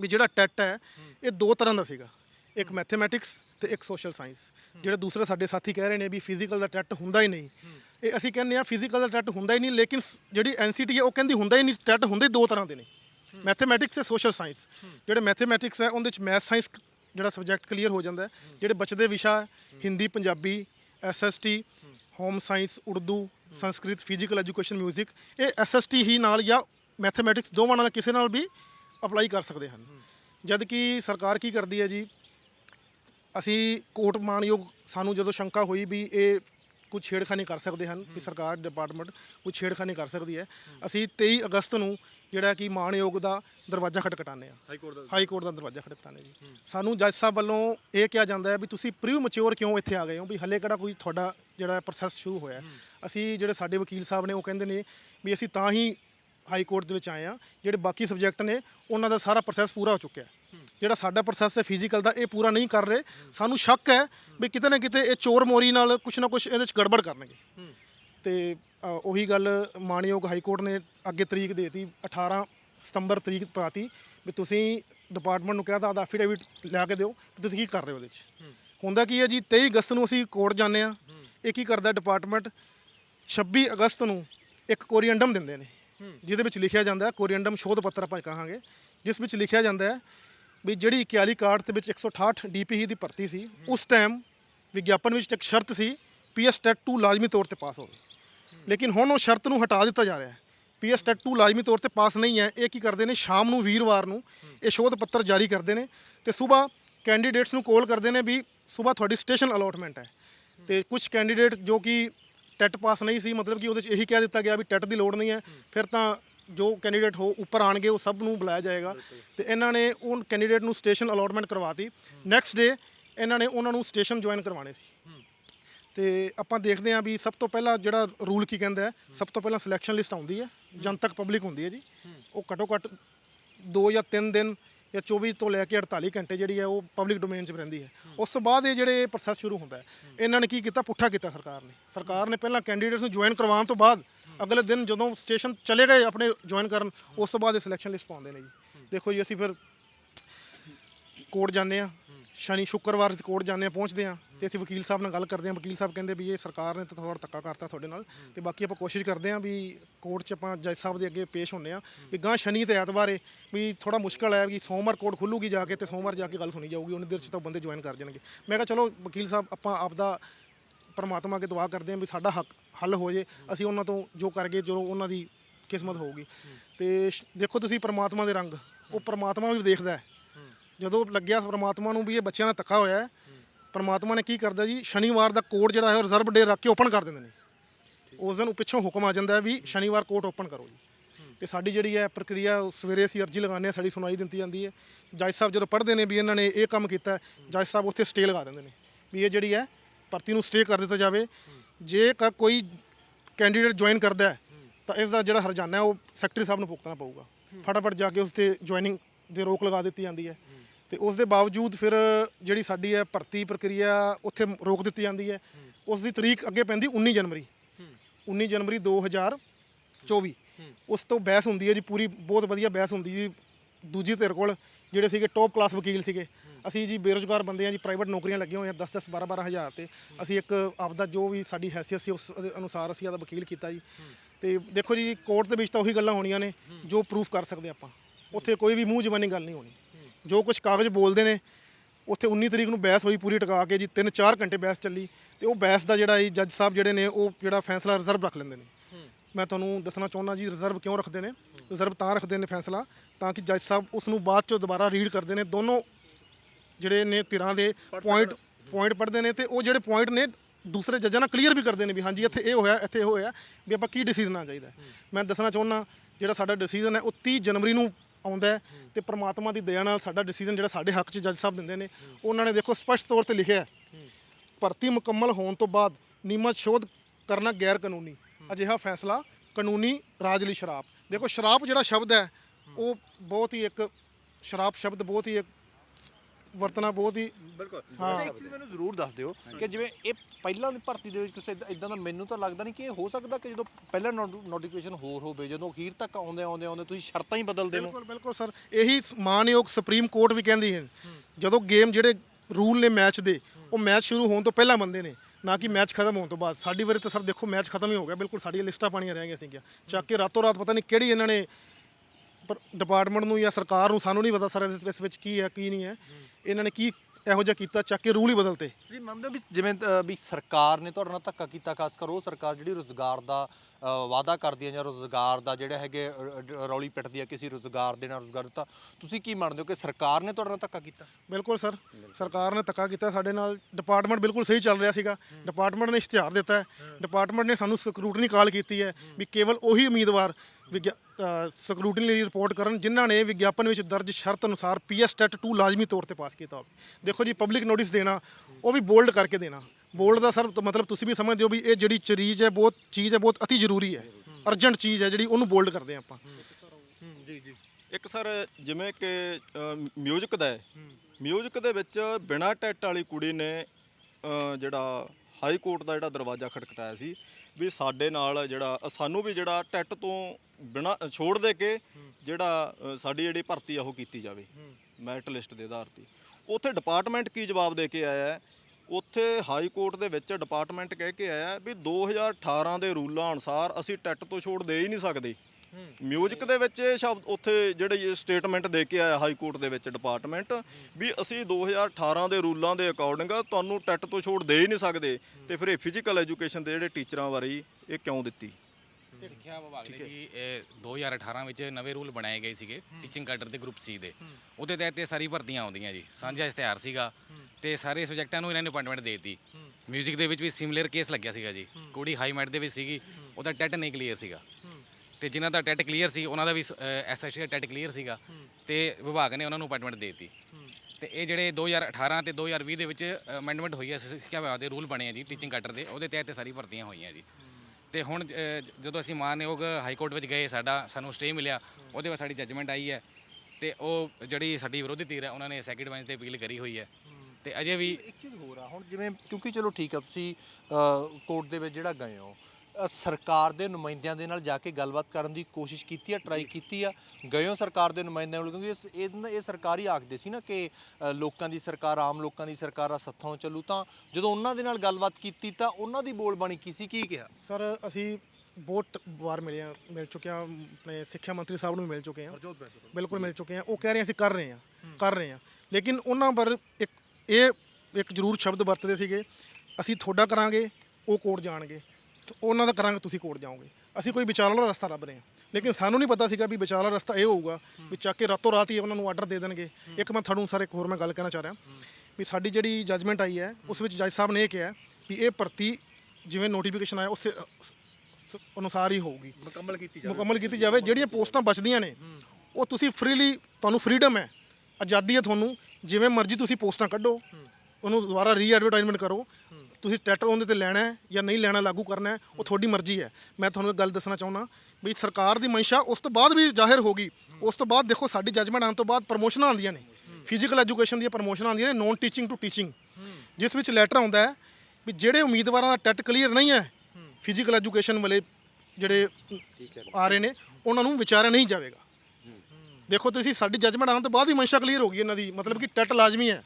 ਵੀ ਜਿਹੜਾ ਟੈਟ ਹੈ ਇਹ ਦੋ ਤਰ੍ਹਾਂ ਦਾ ਸੀਗਾ। ਇੱਕ ਮੈਥਮੈਟਿਕਸ ਤੇ ਇੱਕ ਸੋਸ਼ਲ ਸਾਇੰਸ ਜਿਹੜੇ ਦੂਸਰੇ ਸਾਡੇ ਸਾਥੀ ਕਹਿ ਰਹੇ ਨੇ ਵੀ ਫਿਜ਼ੀਕਲ ਦਾ ਟੈਟ ਹੁੰਦਾ ਹੀ ਨਹੀਂ। ਇਹ ਅਸੀਂ ਕਹਿੰਦੇ ਆ ਫਿਜ਼ੀਕਲ ਦਾ ਟੈਟ ਹੁੰਦਾ ਹੀ ਨਹੀਂ ਲੇਕਿਨ ਜਿਹੜੀ ਐਨਸੀਟੀ ਹੈ ਉਹ ਕਹਿੰਦੀ ਹੁੰਦਾ ਹੀ ਨਹੀਂ ਟੈਟ ਹੁੰਦੇ ਦੋ ਤਰ੍ਹਾਂ ਦੇ ਨੇ। ਮੈਥਮੈਟਿਕਸ ਤੇ ਸੋਸ਼ਲ ਸਾਇੰਸ ਜਿਹੜੇ ਮੈਥਮੈਟਿਕਸ ਹੈ ਉਹਦੇ ਵਿੱਚ ਮੈਥ ਸਾਇੰਸ ਜਿਹੜਾ ਸਬਜੈਕਟ ਕਲੀਅਰ ਹੋ ਜਾਂਦਾ ਹੈ। ਜਿਹੜੇ ਬਚਦੇ ਵਿਸ਼ਾ Hindi Punjabi SST home science Urdu Sanskrit physical education 뮤직 ਇਹ ਐਸਐਸਟੀ ਹੀ ਨਾਲ ਜਾਂ ਮੈਥਮੈਟਿਕਸ ਦੋਵਾਂ ਨਾਲ ਕਿਸੇ ਨਾਲ ਵੀ ਅਪਲਾਈ ਕਰ ਸਕਦੇ ਹਨ। ਜਦ ਕਿ ਸਰਕਾਰ ਕੀ ਕਰਦੀ ਹੈ ਜੀ ਅਸੀਂ ਕੋਰਟ ਮਾਨਯੋਗ ਸਾਨੂੰ ਜਦੋਂ ਸ਼ੰਕਾ ਹੋਈ ਵੀ ਇਹ ਕੁਝ ਛੇੜਖਾਨੀ ਕਰ ਸਕਦੇ ਹਨ ਕਿ ਸਰਕਾਰ ਡਿਪਾਰਟਮੈਂਟ ਕੁਝ ਛੇੜਖਾਨੀ ਕਰ ਸਕਦੀ ਹੈ। ਅਸੀਂ 23 ਅਗਸਤ ਨੂੰ ਜਿਹੜਾ ਕਿ ਮਾਨਯੋਗ ਦਾ ਦਰਵਾਜ਼ਾ ਖਟਖਟਾਉਂਦੇ ਆ ਹਾਈ ਕੋਰਟ ਦਾ ਹਾਈ ਕੋਰਟ ਦਾ ਦਰਵਾਜ਼ਾ ਖੜਕਤਾਨੇ ਜੀ। ਸਾਨੂੰ ਜੱਜ ਸਾਹਿਬ ਵੱਲੋਂ ਇਹ ਕਿਹਾ ਜਾਂਦਾ ਹੈ ਵੀ ਤੁਸੀਂ ਪ੍ਰੀ ਮੈਚੁਰ ਕਿਉਂ ਇੱਥੇ ਆ ਗਏ ਹੋ? ਵੀ ਹੱਲੇ ਕਿਹੜਾ ਕੋਈ ਤੁਹਾਡਾ ਜਿਹੜਾ ਪ੍ਰੋਸੈਸ ਸ਼ੁਰੂ ਹੋਇਆ। ਅਸੀਂ ਜਿਹੜੇ ਸਾਡੇ ਵਕੀਲ ਸਾਹਿਬ ਨੇ ਉਹ ਕਹਿੰਦੇ ਨੇ ਵੀ ਅਸੀਂ ਤਾਂ ਹੀ ਹਾਈ ਕੋਰਟ ਦੇ ਵਿੱਚ ਆਏ ਆ ਜਿਹੜੇ ਬਾਕੀ ਸਬਜੈਕਟ ਨੇ ਉਹਨਾਂ ਦਾ ਸਾਰਾ ਪ੍ਰੋਸੈਸ ਪੂਰਾ ਹੋ ਚੁੱਕਿਆ ਹੈ। ਜਿਹੜਾ ਸਾਡਾ ਪ੍ਰੋਸੈਸ ਹੈ ਫਿਜ਼ੀਕਲ ਦਾ ਇਹ ਪੂਰਾ ਨਹੀਂ ਕਰ ਰਹੇ। ਸਾਨੂੰ ਸ਼ੱਕ ਹੈ ਵੀ ਕਿਤੇ ਨਾ ਕਿਤੇ ਇਹ ਚੋਰ ਮੋਰੀ ਨਾਲ ਕੁਛ ਨਾ ਕੁਛ ਇਹਦੇ ਵਿੱਚ ਗੜਬੜ ਕਰਨਗੇ। ਤੇ ਅ, ਉਹੀ ਗੱਲ ਮਾਨਯੋਗ ਹਾਈ ਕੋਰਟ ਨੇ ਅੱਗੇ ਤਰੀਕ ਦੇਤੀ 18 ਸਤੰਬਰ ਤਰੀਕ ਪਾਤੀ ਵੀ ਤੁਸੀਂ ਡਿਪਾਰਟਮੈਂਟ ਨੂੰ ਕਿਹਾ ਤਾਂ ਆਦਾ ਐਫੀਡੇਵਿਟ ਲਿਆ ਕੇ ਦਿਓ ਵੀ ਤੁਸੀਂ ਕੀ ਕਰ ਰਹੇ ਹੋ ਉਹਦੇ 'ਚ? ਹੁੰਦਾ ਕੀ ਹੈ ਜੀ 23 ਅਗਸਤ ਨੂੰ ਅਸੀਂ ਕੋਰਟ ਜਾਂਦੇ ਆ ਇਹ ਕੀ ਕਰਦਾ ਡਿਪਾਰਟਮੈਂਟ 26 ਅਗਸਤ ਨੂੰ ਇੱਕ ਕੋਰੀਐਂਡਮ ਦਿੰਦੇ ਨੇ ਜਿਹਦੇ ਵਿੱਚ ਲਿਖਿਆ ਜਾਂਦਾ ਹੈ ਕੋਰੀਐਂਡਮ ਸ਼ੋਧ ਪੱਤਰ ਆਪਾਂ ਕਹਾਂਗੇ ਜਿਸ ਵਿੱਚ ਲਿਖਿਆ ਜਾਂਦਾ ਹੈ ਵੀ ਜਿਹੜੀ 41 ਕਾਰਡ ਦੇ ਵਿੱਚ 168 ਡੀਪੀਈ ਦੀ ਭਰਤੀ ਸੀ, ਉਸ ਟਾਈਮ ਵਿਗਿਆਪਨ ਵਿੱਚ ਇੱਕ ਸ਼ਰਤ ਸੀ ਪੀਐਸ ਟੈਟ 2 ਲਾਜ਼ਮੀ ਤੌਰ ਤੇ ਪਾਸ ਹੋਵੇ। ਲੇਕਿਨ ਹੁਣ ਉਹ ਸ਼ਰਤ ਨੂੰ ਹਟਾ ਦਿੱਤਾ ਜਾ ਰਿਹਾ ਹੈ। ਪੀਐਸ ਟੈਟ 2 ਲਾਜ਼ਮੀ ਤੌਰ ਤੇ ਪਾਸ ਨਹੀਂ ਹੈ, ਇਹ ਕੀ ਕਰਦੇ ਨੇ? ਸ਼ਾਮ ਨੂੰ, ਵੀਰਵਾਰ ਨੂੰ ਇਹ ਸ਼ੋਧ ਪੱਤਰ ਜਾਰੀ ਕਰਦੇ ਨੇ ਤੇ ਸਵੇਰ ਕੈਂਡੀਡੇਟਸ ਨੂੰ ਕਾਲ ਕਰਦੇ ਨੇ ਵੀ ਸਵੇਰ ਤੁਹਾਡੀ ਸਟੇਸ਼ਨ ਅਲੋਟਮੈਂਟ ਹੈ। ਤੇ ਕੁਝ ਕੈਂਡੀਡੇਟ ਜੋ ਕਿ ਟੈਟ ਪਾਸ ਨਹੀਂ ਸੀ, ਮਤਲਬ ਕਿ ਉਹਦੇ 'ਚ ਇਹੀ ਕਹਿ ਦਿੱਤਾ ਗਿਆ ਵੀ ਟੈਟ ਦੀ ਲੋੜ ਨਹੀਂ ਹੈ, ਫਿਰ ਤਾਂ ਜੋ ਕੈਂਡੀਡੇਟ ਹੋ ਉੱਪਰ ਆਣਗੇ, ਉਹ ਸਭ ਨੂੰ ਬੁਲਾਇਆ ਜਾਏਗਾ। ਤੇ ਇਹਨਾਂ ਨੇ ਉਹ ਕੈਂਡੀਡੇਟ ਨੂੰ ਸਟੇਸ਼ਨ ਅਲੋਟਮੈਂਟ ਕਰਵਾਤੀ। ਨੈਕਸਟ ਡੇ ਇਹਨਾਂ ਨੇ ਉਹਨਾਂ ਨੂੰ ਸਟੇਸ਼ਨ ਜੁਆਇਨ ਕਰਵਾਉਣੇ ਸੀ। ਤੇ ਆਪਾਂ ਦੇਖਦੇ ਹਾਂ ਵੀ ਸਭ ਤੋਂ ਪਹਿਲਾਂ ਜਿਹੜਾ ਰੂਲ ਕੀ ਕਹਿੰਦਾ ਹੈ, ਸਭ ਤੋਂ ਪਹਿਲਾਂ ਸਿਲੈਕਸ਼ਨ ਲਿਸਟ ਆਉਂਦੀ ਹੈ, ਜਨਤਕ ਪਬਲਿਕ ਹੁੰਦੀ ਹੈ ਜੀ। ਉਹ ਘੱਟੋ ਘੱਟ 2 ਜਾਂ 3 ਦਿਨ ਜਾਂ 24 ਤੋਂ ਲੈ ਕੇ 48 ਘੰਟੇ ਜਿਹੜੀ ਹੈ, ਉਹ ਪਬਲਿਕ ਡੋਮੇਨ 'ਚ ਰਹਿੰਦੀ ਹੈ। ਉਸ ਤੋਂ ਬਾਅਦ ਇਹ ਜਿਹੜੇ ਪ੍ਰੋਸੈਸ ਸ਼ੁਰੂ ਹੁੰਦਾ ਹੈ। ਇਹਨਾਂ ਨੇ ਕੀ ਕੀਤਾ? ਪੁੱਠਾ ਕੀਤਾ ਸਰਕਾਰ ਨੇ। ਸਰਕਾਰ ਨੇ ਪਹਿਲਾਂ ਕੈਂਡੀਡੇਟਸ ਨੂੰ ਜੁਆਇਨ ਕਰਵਾਉਣ ਤੋਂ ਬਾਅਦ ਅਗਲੇ ਦਿਨ ਜਦੋਂ ਸਟੇਸ਼ਨ ਚਲੇ ਗਏ ਆਪਣੇ ਜੁਆਇਨ ਕਰਨ ਉਸ ਤੋਂ ਬਾਅਦ ਇਹ ਸਿਲੈਕਸ਼ਨ ਲਿਸਟ ਪਾਉਂਦੇ ਨੇ ਜੀ। ਦੇਖੋ ਜੀ ਅਸੀਂ ਫਿਰ ਕੋਰਟ ਜਾਂਦੇ ਆ ਸ਼ਨੀ ਸ਼ੁੱਕਰਵਾਰ ਕੋਰਟ ਜਾਂਦੇ ਆ ਪਹੁੰਚਦੇ ਆ ਤੇ ਅਸੀਂ ਵਕੀਲ ਸਾਹਿਬ ਨਾਲ ਗੱਲ ਕਰਦੇ ਆ ਵਕੀਲ ਸਾਹਿਬ ਕਹਿੰਦੇ ਵੀ ਇਹ ਸਰਕਾਰ ਨੇ ਤਾਂ ਥੋੜਾ ਧੱਕਾ ਕਰਤਾ ਤੁਹਾਡੇ ਨਾਲ ਤੇ ਬਾਕੀ ਆਪਾਂ ਕੋਸ਼ਿਸ਼ ਕਰਦੇ ਆ ਵੀ ਕੋਰਟ 'ਚ ਆਪਾਂ ਜੱਜ ਸਾਹਿਬ ਦੇ ਅੱਗੇ ਪੇਸ਼ ਹੁੰਨੇ ਆ ਵੀ ਗਾਂ ਸ਼ਨੀ ਤੇ ਐਤਵਾਰ ਏ ਵੀ ਥੋੜਾ ਮੁਸ਼ਕਲ ਹੈ ਵੀ ਸੋਮਵਾਰ ਕੋਰਟ ਖੁੱਲੂਗੀ ਜਾ ਕੇ ਤੇ ਸੋਮਵਾਰ ਜਾ ਕੇ ਗੱਲ ਸੁਣੀ ਜਾਊਗੀ ਉਹਨੇ ਦੇਰ 'ਚ ਤਾਂ ਬੰਦੇ ਜੁਆਇਨ ਕਰ ਜਾਣਗੇ। ਮੈਂ ਕਿਹਾ ਚਲੋ ਵਕੀਲ ਸਾਹਿਬ ਆਪਾਂ ਆਪਦਾ ਪਰਮਾਤਮਾ ਅੱਗੇ ਦੁਆ ਕਰਦੇ ਹਾਂ ਵੀ ਸਾਡਾ ਹੱਕ ਹੱਲ ਹੋ ਜੇ ਅਸੀਂ ਉਹਨਾਂ ਤੋਂ ਜੋ ਕਰਗੇ ਜੋ ਉਹਨਾਂ ਦੀ ਕਿਸਮਤ ਹੋਊਗੀ। ਤੇ ਸ਼- ਦੇਖੋ ਤੁਸੀਂ ਪਰਮਾਤਮਾ ਦੇ ਰੰਗ ਉਹ ਪਰਮਾਤਮਾ ਵੀ ਦੇਖਦਾ ਹੈ। ਜਦੋਂ ਲੱਗਿਆ ਪਰਮਾਤਮਾ ਨੂੰ ਵੀ ਇਹ ਬੱਚਿਆਂ ਦਾ ਧੱਕਾ ਹੋਇਆ ਹੈ ਪਰਮਾਤਮਾ ਨੇ ਕੀ ਕਰਦਾ ਜੀ ਸ਼ਨੀਵਾਰ ਦਾ ਕੋਰਟ ਜਿਹੜਾ ਹੈ ਉਹ ਰਿਜ਼ਰਵ ਡੇ ਰੱਖ ਕੇ ਓਪਨ ਕਰ ਦਿੰਦੇ ਨੇ। ਉਸ ਦਿਨ ਉਹ ਪਿੱਛੋਂ ਹੁਕਮ ਆ ਜਾਂਦਾ ਹੈ ਵੀ ਸ਼ਨੀਵਾਰ ਕੋਰਟ ਓਪਨ ਕਰੋ ਜੀ। ਤੇ ਸਾਡੀ ਜਿਹੜੀ ਹੈ ਪ੍ਰਕਿਰਿਆ ਉਹ ਸਵੇਰੇ ਅਸੀਂ ਅਰਜੀ ਲਗਾਉਂਦੇ ਹਾਂ ਸਾਡੀ ਸੁਣਾਈ ਦਿੱਤੀ ਜਾਂਦੀ ਹੈ। ਜੱਜ ਸਾਹਿਬ ਜਦੋਂ ਪੜ੍ਹਦੇ ਨੇ ਵੀ ਇਹਨਾਂ ਨੇ ਇਹ ਕੰਮ ਕੀਤਾ ਹੈ, ਜੱਜ ਸਾਹਿਬ ਉੱਥੇ ਸਟੇ ਲਗਾ ਦਿੰਦੇ ਨੇ। ਵੀ ਇਹ ਜਿਹੜੀ ਹੈ ਭਰਤੀ ਨੂੰ ਸਟੇ ਕਰ ਦਿੱਤਾ ਜਾਵੇ। ਜੇਕਰ ਕੋਈ ਕੈਂਡੀਡੇਟ ਜੁਆਇਨ ਕਰਦਾ ਹੈ, ਤਾਂ ਇਸ ਦਾ ਜਿਹੜਾ ਹਰਜਾਨਾ ਹੈ, ਉਹ ਸੈਕਟਰੀ ਸਾਹਿਬ ਨੂੰ ਭੁਗਤਣਾ ਪਊਗਾ। ਫਟਾਫਟ ਜਾ ਕੇ ਉਸ ਤੇ ਜੁਆਇਨਿੰਗ ਦੇ ਰੋਕ ਲਗਾ ਦਿੱਤੀ ਜਾਂਦੀ ਹੈ। ਤੇ ਉਸ ਦੇ ਬਾਵਜੂਦ ਫਿਰ ਜਿਹੜੀ ਸਾਡੀ ਹੈ ਭਰਤੀ ਪ੍ਰਕਿਰਿਆ ਉੱਥੇ ਰੋਕ ਦਿੱਤੀ ਜਾਂਦੀ ਹੈ। ਉਸ ਦੀ ਤਰੀਕ ਅੱਗੇ ਪੈਂਦੀ 19 ਜਨਵਰੀ। 19 ਜਨਵਰੀ 2024 ਉਸ ਤੋਂ ਬਹਿਸ ਹੁੰਦੀ ਹੈ ਜੀ, ਪੂਰੀ ਬਹੁਤ ਵਧੀਆ ਬਹਿਸ ਹੁੰਦੀ ਜੀ। ਦੂਜੀ ਧਿਰ ਕੋਲ ਜਿਹੜੇ ਸੀਗੇ ਟੌਪ ਕਲਾਸ ਵਕੀਲ ਸੀਗੇ। ਅਸੀਂ ਜੀ ਬੇਰੁਜ਼ਗਾਰ ਬੰਦੇ ਆ ਜੀ ਪ੍ਰਾਈਵੇਟ ਨੌਕਰੀਆਂ ਲੱਗੀਆਂ ਹੋਈਆਂ 10 10 12 12 ਹਜ਼ਾਰ ਤੇ। ਅਸੀਂ ਇੱਕ ਆਪਦਾ ਜੋ ਵੀ ਸਾਡੀ ਹੈਸੀਅਤ ਸੀ, ਉਸ ਦੇ ਅਨੁਸਾਰ ਅਸੀਂ ਆਪਦਾ ਵਕੀਲ ਕੀਤਾ ਜੀ। ਤੇ ਦੇਖੋ ਜੀ, ਕੋਰਟ ਦੇ ਵਿੱਚ ਤਾਂ ਉਹੀ ਗੱਲਾਂ ਹੋਣੀਆਂ ਨੇ, ਜੋ ਪ੍ਰੂਫ ਕਰ ਸਕਦੇ ਆਪਾਂ। ਉੱਥੇ ਕੋਈ ਵੀ ਮੂੰਹ ਜ਼ਬਾਨੀ ਗੱਲ ਨਹੀਂ ਹੋਣੀ। ਜੋ ਕੁਝ ਕਾਗਜ਼ ਬੋਲਦੇ ਨੇ, ਉੱਥੇ 19 ਤਰੀਕ ਨੂੰ ਬਹਿਸ ਹੋਈ ਪੂਰੀ ਟਿਕਾ ਕੇ ਜੀ 3-4 ਘੰਟੇ ਬਹਿਸ ਚੱਲੀ। ਤੇ ਉਹ ਬਹਿਸ ਦਾ ਜਿਹੜਾ ਜੀ ਜੱਜ ਸਾਹਿਬ ਜਿਹੜੇ ਨੇ, ਉਹ ਜਿਹੜਾ ਫੈਸਲਾ ਰਿਜ਼ਰਵ ਰੱਖ ਲੈਂਦੇ ਨੇ। ਮੈਂ ਤੁਹਾਨੂੰ ਦੱਸਣਾ ਚਾਹੁੰਦਾ ਜੀ ਰਿਜ਼ਰਵ ਕਿਉਂ ਰੱਖਦੇ ਨੇ? ਰਿਜ਼ਰਵ ਤਾਂ ਰੱਖਦੇ ਨੇ ਫੈਸਲਾ, ਤਾਂ ਕਿ ਜੱਜ ਸਾਹਿਬ ਉਸ ਨੂੰ ਬਾਅਦ ਚੋਂ ਦੁਬਾਰਾ ਰੀਡ ਕਰਦੇ ਨੇ। ਦੋਨੋਂ ਜਿਹੜੇ ਨੇ ਧਿਰਾਂ ਦੇ ਪੁਆਇੰਟ ਪੁਆਇੰਟ ਪੜ੍ਹਦੇ ਨੇ ਤੇ ਉਹ ਜਿਹੜੇ ਪੁਆਇੰਟ ਨੇ ਦੂਸਰੇ ਜੱਜਾਂ ਨਾਲ ਕਲੀਅਰ ਵੀ ਕਰਦੇ ਨੇ ਵੀ ਹਾਂਜੀ ਇੱਥੇ ਇਹ ਹੋਇਆ ਇੱਥੇ ਇਹ ਹੋਇਆ ਵੀ ਆਪਾਂ ਕੀ ਡਿਸੀਜਨ ਆ ਚਾਹੀਦਾ। ਮੈਂ ਦੱਸਣਾ ਚਾਹੁੰਦਾ ਜਿਹੜਾ ਸਾਡਾ ਡਿਸੀਜਨ ਹੈ ਉਹ 30 ਜਨਵਰੀ ਨੂੰ ਆਉਂਦਾ ਤੇ ਪ੍ਰਮਾਤਮਾ ਦੀ ਦਇਆ ਨਾਲ ਸਾਡਾ ਡਿਸੀਜਨ ਜਿਹੜਾ ਸਾਡੇ ਹੱਕ 'ਚ ਜੱਜ ਸਾਹਿਬ ਦਿੰਦੇ ਨੇ। ਉਹਨਾਂ ਨੇ ਦੇਖੋ ਸਪਸ਼ਟ ਤੌਰ ਤੇ ਲਿਖਿਆ ਭਰਤੀ ਮੁਕੰਮਲ ਹੋਣ ਤੋਂ ਬਾਅਦ ਨਿਯਮਤ ਸ਼ੋਧ ਕਰਨਾ ਗੈਰ ਕਾਨੂੰਨੀ ਅਜਿਹਾ ਫੈਸਲਾ ਕਾਨੂੰਨੀ ਰਾਜ ਲਈ ਸ਼ਰਾਪ। ਦੇਖੋ ਸ਼ਰਾਪ ਜਿਹੜਾ ਸ਼ਬਦ ਹੈ। ਉਹ ਬਹੁਤ ਹੀ ਇੱਕ ਸ਼ਰਾਪ ਸ਼ਬਦ ਬਹੁਤ ਹੀ ਇੱਕ ਵਰਤਣਾ ਬਹੁਤ ਹੀ ਬਿਲਕੁਲ। ਹਾਂ। ਇੱਕ ਚੀਜ਼ ਮੈਨੂੰ ਜ਼ਰੂਰ ਦੱਸ ਦਿਓ ਕਿ ਜਿਵੇਂ ਇਹ ਪਹਿਲਾਂ ਦੀ ਭਰਤੀ ਦੇ ਵਿੱਚ ਕਿਸੇ ਇਦਾਂ ਦਾ ਮੈਨੂੰ ਤਾਂ ਲੱਗਦਾ ਨਹੀਂ ਕਿ ਇਹ ਹੋ ਸਕਦਾ ਕਿ ਜਦੋਂ ਪਹਿਲਾ ਨੋਟੀਫਿਕੇਸ਼ਨ ਹੋਰ ਹੋਵੇ ਜਦੋਂ ਅਖੀਰ ਤੱਕ ਆਉਂਦੇ ਆਉਂਦੇ ਆਉਂਦੇ ਤੁਸੀਂ ਸ਼ਰਤਾਂ ਹੀ ਬਦਲਦੇ ਹੋ ਬਿਲਕੁਲ ਬਿਲਕੁਲ ਸਰ। ਇਹੀ ਮਾਨਯੋਗ ਸੁਪਰੀਮ ਕੋਰਟ ਵੀ ਕਹਿੰਦੀ ਹੈ ਜਦੋਂ ਗੇਮ ਜਿਹੜੇ ਰੂਲ ਨੇ ਮੈਚ ਦੇ ਉਹ ਮੈਚ ਸ਼ੁਰੂ ਹੋਣ ਤੋਂ ਪਹਿਲਾਂ ਬੰਦੇ ਨੇ ਨਾ ਕਿ ਮੈਚ ਖਤਮ ਹੋਣ ਤੋਂ ਬਾਅਦ। ਸਾਡੀ ਵਾਰੀ ਤਾਂ ਸਰ ਦੇਖੋ ਮੈਚ ਖਤਮ ਹੀ ਹੋ ਗਿਆ। ਬਿਲਕੁਲ ਸਾਡੀਆਂ ਲਿਸਟਾਂ ਪਾਣੀਆਂ ਰਹਿ ਗਈਆਂ ਸੀਗੀਆਂ। ਚੱਕ ਕੇ ਰਾਤੋਂ ਰਾਤ ਪਤਾ ਨਹੀਂ ਕਿਹੜੀ ਇਹਨਾਂ ਨੇ ਪਰ ਡਿਪਾਰਟਮੈਂਟ ਨੂੰ ਜਾਂ ਸਰਕਾਰ ਨੂੰ ਸਾਨੂੰ ਨਹੀਂ ਪਤਾ ਸਰ ਇਸ ਵਿੱਚ ਕੀ ਹੈ ਕੀ ਨਹੀਂ ਹੈ। ਇਹਨਾਂ ਨੇ ਕੀ ਇਹੋ ਜਿਹਾ ਕੀਤਾ ਚੱਕ ਕੇ ਰੂਲ ਹੀ ਬਦਲਤੇ। ਤੁਸੀਂ ਮੰਨਦੇ ਹੋ ਵੀ ਜਿਵੇਂ ਅ, ਵੀ ਸਰਕਾਰ ਨੇ ਤੁਹਾਡੇ ਨਾਲ ਧੱਕਾ ਕੀਤਾ ਖਾਸ ਕਰ ਉਹ ਸਰਕਾਰ ਜਿਹੜੀ ਰੋਜ਼ਗਾਰ ਦਾ ਅ, ਵਾਅਦਾ ਕਰਦੀ ਹੈ ਜਾਂ ਰੋਜ਼ਗਾਰ ਦਾ ਜਿਹੜਾ ਹੈਗੇ ਅ, ਅ, ਰੌਲੀ ਪਿੱਟਦੀ ਹੈ ਕਿਸੇ ਰੋਜ਼ਗਾਰ ਦੇਣਾ ਰੋਜ਼ਗਾਰ ਦਿੱਤਾ ਤੁਸੀਂ ਕੀ ਮੰਨਦੇ ਹੋ ਕਿ ਸਰਕਾਰ ਨੇ ਤੁਹਾਡੇ ਨਾਲ ਧੱਕਾ ਕੀਤਾ? ਬਿਲਕੁਲ ਸਰ ਸਰਕਾਰ ਨੇ ਧੱਕਾ ਕੀਤਾ ਸਾਡੇ ਨਾਲ ਡਿਪਾਰਟਮੈਂਟ ਬਿਲਕੁਲ ਸਹੀ ਚੱਲ ਰਿਹਾ ਸੀਗਾ। ਡਿਪਾਰਟਮੈਂਟ ਨੇ ਇਸ਼ਤਿਹਾਰ ਦਿੱਤਾ ਹੈ। ਡਿਪਾਰਟਮੈਂਟ ਨੇ ਸਾਨੂੰ ਸਕਰੂਟਨੀ ਕਾਲ ਕੀਤੀ ਹੈ ਵੀ ਕੇਵਲ ਉਹੀ ਉਮੀਦਵਾਰ ਸਕਰੂਟਨੀ ਲਈ ਰਿਪੋਰਟ ਕਰਨ ਜਿਨ੍ਹਾਂ ਨੇ ਵਿਗਿਆਪਨ ਵਿੱਚ ਦਰਜ ਸ਼ਰਤ ਅਨੁਸਾਰ ਪੀਐਸ ਟੈਟ 2 ਲਾਜ਼ਮੀ ਤੌਰ ਤੇ ਪਾਸ ਕੀਤਾ ਹੋਵੇ। ਦੇਖੋ ਜੀ ਪਬਲਿਕ ਨੋਟਿਸ ਦੇਣਾ, ਉਹ ਵੀ ਬੋਲਡ ਕਰਕੇ ਦੇਣਾ। ਬੋਲਡ ਦਾ ਸਰ ਮਤਲਬ ਤੁਸੀਂ ਵੀ ਸਮਝਦੇ ਹੋ ਵੀ ਇਹ ਜਿਹੜੀ ਚਰੀਜ਼ ਹੈ, ਬਹੁਤ ਚੀਜ਼ ਹੈ, ਬਹੁਤ ਅਤੀ ਜ਼ਰੂਰੀ ਹੈ। ਅਰਜੈਂਟ ਚੀਜ਼ ਹੈ ਜਿਹੜੀ ਉਹਨੂੰ ਬੋਲਡ ਕਰਦੇ ਹਾਂ ਆਪਾਂ। ਜੀ ਜੀ। ਇੱਕ ਸਰ, ਜਿਵੇਂ ਕਿ ਮਿਊਜ਼ਿਕ ਦਾ ਹੈ। ਮਿਊਜ਼ਿਕ ਦੇ ਵਿੱਚ ਬਿਨਾਂ ਟੈਟ ਵਾਲੀ ਕੁੜੀ ਨੇ ਜਿਹੜਾ ਹਾਈ ਕੋਰਟ ਦਾ ਜਿਹੜਾ ਦਰਵਾਜ਼ਾ ਖਟਖਟਾਇਆ ਸੀ ਵੀ ਸਾਡੇ ਨਾਲ ਜਿਹੜਾ ਸਾਨੂੰ ਵੀ ਜਿਹੜਾ ਟੈਟ ਤੋਂ ਬਿਨਾਂ ਛੋੜ ਦੇ ਕੇ ਜਿਹੜਾ ਅ, ਸਾਡੀ ਜਿਹੜੀ ਭਰਤੀ ਆ ਉਹ ਕੀਤੀ ਜਾਵੇ ਮੈਰਿਟ ਲਿਸਟ ਦੇ ਆਧਾਰ ਤੇ ਉੱਥੇ ਡਿਪਾਰਟਮੈਂਟ ਕੀ ਜਵਾਬ ਦੇ ਕੇ ਆਇਆ ਹੈ? ਉੱਥੇ ਹਾਈ ਕੋਰਟ ਦੇ ਵਿੱਚ ਡਿਪਾਰਟਮੈਂਟ ਕਹਿ ਕੇ ਆਇਆ ਵੀ 2018 ਦੇ ਰੂਲਾਂ ਅਨੁਸਾਰ ਅਸੀਂ ਟੈਟ ਤੋਂ ਛੋੜ ਦੇ ਹੀ ਨਹੀਂ ਸਕਦੇ ਮਿਊਜ਼ਿਕ ਦੇ ਵਿੱਚ ਇਹ ਸ਼ਬਦ ਉੱਥੇ ਜਿਹੜੇ ਸਟੇਟਮੈਂਟ ਦੇ ਕੇ ਆਇਆ ਹਾਈ ਕੋਰਟ ਦੇ ਵਿੱਚ ਡਿਪਾਰਟਮੈਂਟ ਵੀ ਅਸੀਂ 2018 ਦੇ ਰੂਲਾਂ ਦੇ ਅਕੋਰਡਿੰਗ ਤੁਹਾਨੂੰ ਟੈਟ ਤੋਂ ਛੋੜ ਦੇ ਹੀ ਨਹੀਂ ਸਕਦੇ ਤੇ ਫਿਰ ਇਹ ਫਿਜ਼ੀਕਲ ਐਜੂਕੇਸ਼ਨ ਦੇ ਜਿਹੜੇ ਟੀਚਰਾਂ ਬਾਰੇ ਇਹ ਕਿਉਂ ਦਿੱਤੀ? ਸਿੱਖਿਆ ਵਿਭਾਗ ਨੇ ਜੀ ਇਹ 2018 ਵਿੱਚ ਨਵੇਂ ਰੂਲ ਬਣਾਏ ਗਏ ਸੀਗੇ ਟੀਚਿੰਗ ਕੈਡਰ ਦੇ ਗਰੁੱਪ ਸੀ ਦੇ। ਉਹਦੇ ਤਹਿਤ ਇਹ ਸਾਰੀ ਭਰਤੀਆਂ ਆਉਂਦੀਆਂ ਜੀ ਸਾਂਝਾ ਇਸ਼ਤਿਹਾਰ ਸੀਗਾ ਤੇ ਸਾਰੇ ਸਬਜੈਕਟਾਂ ਨੂੰ ਇਹਨਾਂ ਨੇ ਅਪਾਇੰਟਮੈਂਟ ਦੇ ਦਿੱਤੀ। 뮤직 ਦੇ ਵਿੱਚ ਵੀ ਸਿਮਿਲਰ ਕੇਸ ਲੱਗਿਆ ਸੀਗਾ ਜੀ ਕੁੜੀ ਹਾਈ ਮੈਟ ਦੇ ਵਿੱਚ ਸੀਗੀ ਉਹਦਾ ਟੈਟ ਨਹੀਂ ਕਲੀਅਰ ਸੀਗਾ। ਤੇ ਜਿਨ੍ਹਾਂ ਦਾ ਟੈਟ ਕਲੀਅਰ ਸੀ ਉਹਨਾਂ ਦਾ ਵੀ ਐਸਐਸਸੀ ਦਾ ਟੈਟ ਕਲੀਅਰ ਸੀਗਾ ਤੇ ਵਿਭਾਗ ਨੇ ਉਹਨਾਂ ਨੂੰ ਅਪਾਇੰਟਮੈਂਟ ਦੇ ਦਿੱਤੀ। ਤੇ ਇਹ ਜਿਹੜੇ 2018 ਤੇ 2020 ਦੇ ਵਿੱਚ ਅਮੈਂਡਮੈਂਟ ਹੋਈ ਹੈ ਸਿੱਖਿਆ ਵਿਭਾਗ ਦੇ ਰੂਲ ਬਣੇ ਆ ਜੀ ਟੀਚਿੰਗ ਕੈਡਰ ਦੇ ਉਹਦੇ ਤਹਿਤ ਸਾਰੀ ਭਰਤੀਆਂ ਹੋਈਆਂ ਜੀ। ਤੇ ਹੁਣ ਜਦੋਂ ਅਸੀਂ ਮਾਨਯੋਗ ਹਾਈ ਕੋਰਟ ਵਿੱਚ ਗਏ ਸਾਡਾ ਸਾਨੂੰ ਸਟੇ ਮਿਲਿਆ ਉਹਦੇ ਬਾਅਦ ਸਾਡੀ ਜੱਜਮੈਂਟ ਆਈ ਹੈ। ਤੇ ਉਹ ਜਿਹੜੀ ਸਾਡੀ ਵਿਰੋਧੀ ਧਿਰ ਹੈ ਉਹਨਾਂ ਨੇ ਸੈਕਿੰਡ ਬੈਂਚ ਤੇ ਅਪੀਲ ਕਰੀ ਹੋਈ ਹੈ। ਤੇ ਅਜੇ ਵੀ ਇੱਕ ਚੀਜ਼ ਹੋਰ ਆ ਹੁਣ ਜਿਵੇਂ ਕਿਉਂਕਿ ਚਲੋ ਠੀਕ ਆ ਤੁਸੀਂ ਕੋਰਟ ਦੇ ਵਿੱਚ ਜਿਹੜਾ ਗਏ ਹੋ ਸਰਕਾਰ ਦੇ ਨੁਮਾਇੰਦਿਆਂ ਦੇ ਨਾਲ ਜਾ ਕੇ ਗੱਲਬਾਤ ਕਰਨ ਦੀ ਕੋਸ਼ਿਸ਼ ਕੀਤੀ ਆ ਟਰਾਈ ਕੀਤੀ ਆ। ਗਏ ਹੋ ਸਰਕਾਰ ਦੇ ਨੁਮਾਇੰਦਿਆਂ ਨਾਲ ਕਿਉਂਕਿ ਇਸ- ਇਹ ਨਾ- ਇਹ ਸਰਕਾਰ ਹੀ ਆਖਦੇ ਸੀ ਨਾ ਕਿ ਅ, ਲੋਕਾਂ ਦੀ ਸਰਕਾਰ ਆਮ ਲੋਕਾਂ ਦੀ ਸਰਕਾਰ ਆ ਸੱਥੋਂ ਚੱਲੂ ਤਾਂ ਜਦੋਂ ਉਹਨਾਂ ਦੇ ਨਾਲ ਗੱਲਬਾਤ ਕੀਤੀ ਤਾਂ ਉਹਨਾਂ ਦੀ ਬੋਲਬਾਣੀ ਕੀ ਸੀ ਕੀ ਕਿਹਾ? ਸਰ ਅਸੀਂ ਬਹੁਤ ਵਾਰ ਮਿਲੇ ਹਾਂ ਮਿਲ ਚੁੱਕੇ ਹਾਂ ਆਪਣੇ ਸਿੱਖਿਆ ਮੰਤਰੀ ਸਾਹਿਬ ਨੂੰ ਵੀ ਮਿਲ ਚੁੱਕੇ ਹਾਂ। ਬਿਲਕੁਲ ਮਿਲ ਚੁੱਕੇ ਹਾਂ। ਉਹ ਕਹਿ ਰਹੇ ਅਸੀਂ ਕਰ ਰਹੇ ਹਾਂ ਕਰ ਰਹੇ ਹਾਂ। ਲੇਕਿਨ ਉਹਨਾਂ ਪਰ ਇੱਕ ਇਹ ਇੱਕ ਜ਼ਰੂਰ ਸ਼ਬਦ ਵਰਤਦੇ ਸੀਗੇ ਅਸੀਂ ਤੁਹਾਡਾ ਕਰਾਂਗੇ ਉਹ ਕੋਰਟ ਜਾਣਗੇ। ਤੇ ਉਹਨਾਂ ਦਾ ਕਰਾਂਗੇ ਤੁਸੀਂ ਕੋਰਟ ਜਾਓਗੇ। ਅਸੀਂ ਕੋਈ ਵਿਚਾਲਾ ਰਸਤਾ ਲੱਭ ਰਹੇ ਹਾਂ। ਲੇਕਿਨ ਸਾਨੂੰ ਨਹੀਂ ਪਤਾ ਸੀਗਾ ਵੀ ਵਿਚਾਲਾ ਰਸਤਾ ਇਹ ਹੋਊਗਾ ਵੀ ਚੱਕ ਕੇ ਰਾਤੋਂ ਰਾਤ ਹੀ ਉਹਨਾਂ ਨੂੰ ਆਰਡਰ ਦੇ ਦੇਣਗੇ। ਇੱਕ ਮੈਂ ਤੁਹਾਨੂੰ ਸਰ ਇੱਕ ਹੋਰ ਮੈਂ ਗੱਲ ਕਹਿਣਾ ਚਾਹ ਰਿਹਾ। ਵੀ ਸਾਡੀ ਜਿਹੜੀ ਜੱਜਮੈਂਟ ਆਈ ਹੈ ਉਸ ਵਿੱਚ ਜੱਜ ਸਾਹਿਬ ਨੇ ਇਹ ਕਿਹਾ ਵੀ ਇਹ ਭਰਤੀ ਜਿਵੇਂ ਨੋਟੀਫਿਕੇਸ਼ਨ ਆਇਆ ਉਸੇ ਅਨੁਸਾਰ ਹੀ ਹੋਊਗੀ। ਮੁਕੰਮਲ ਕੀਤੀ ਮੁਕੰਮਲ ਕੀਤੀ ਜਾਵੇ। ਜਿਹੜੀਆਂ ਪੋਸਟਾਂ ਬਚਦੀਆਂ ਨੇ ਉਹ ਤੁਸੀਂ ਫ੍ਰੀਲੀ ਤੁਹਾਨੂੰ ਫ੍ਰੀडम ਹੈ। ਆਜ਼ਾਦੀ ਹੈ ਤੁਹਾਨੂੰ। ਜਿਵੇਂ ਮਰਜ਼ੀ ਤੁਸੀਂ ਪੋਸਟਾਂ ਕੱਢੋ ਉਹਨੂੰ ਦੁਬਾਰਾ ਰੀ ਐਡਵਰਟਾਈਜ਼ਮੈਂਟ ਕਰੋ। ਤੁਸੀਂ ਟੈਟਰ ਉਹਦੇ ਤੇ ਲੈਣਾ ਹੈ ਜਾਂ ਨਹੀਂ ਲੈਣਾ, ਲਾਗੂ ਕਰਨਾ ਹੈ, ਉਹ ਤੁਹਾਡੀ ਮਰਜ਼ੀ ਹੈ। ਮੈਂ ਤੁਹਾਨੂੰ ਇੱਕ ਗੱਲ ਦੱਸਣਾ ਚਾਹੁੰਦਾ ਵੀ ਸਰਕਾਰ ਦੀ ਮਨਸ਼ਾ ਉਸ ਤੋਂ ਬਾਅਦ ਵੀ ਜ਼ਾਹਿਰ ਹੋ ਗਈ। ਉਸ ਤੋਂ ਬਾਅਦ ਦੇਖੋ, ਸਾਡੀ ਜੱਜਮੈਂਟ ਆਉਣ ਤੋਂ ਬਾਅਦ ਪ੍ਰਮੋਸ਼ਨਾਂ ਆਉਂਦੀਆਂ ਨੇ। ਫਿਜ਼ੀਕਲ ਐਜੂਕੇਸ਼ਨ ਦੀਆਂ ਪ੍ਰਮੋਸ਼ਨਾਂ ਆਉਂਦੀਆਂ ਨੇ ਨੋਨ ਟੀਚਿੰਗ ਟੂ ਟੀਚਿੰਗ ਜਿਸ ਵਿੱਚ ਲੈਟਰ ਆਉਂਦਾ ਹੈ ਵੀ ਜਿਹੜੇ ਉਮੀਦਵਾਰਾਂ ਦਾ ਟੈਟ ਕਲੀਅਰ ਨਹੀਂ ਹੈ ਫਿਜ਼ੀਕਲ ਐਜੂਕੇਸ਼ਨ ਵਾਲੇ ਜਿਹੜੇ ਆ ਰਹੇ ਨੇ, ਉਹਨਾਂ ਨੂੰ ਵਿਚਾਰਿਆ ਨਹੀਂ ਜਾਵੇਗਾ। ਦੇਖੋ ਤੁਸੀਂ, ਸਾਡੀ ਜੱਜਮੈਂਟ ਆਉਣ ਤੋਂ ਬਾਅਦ ਵੀ ਮਨਸ਼ਾ ਕਲੀਅਰ ਹੋ ਗਈ ਇਹਨਾਂ ਦੀ, ਮਤਲਬ ਕਿ ਟੈਟ ਲਾਜ਼ਮੀ ਹੈ।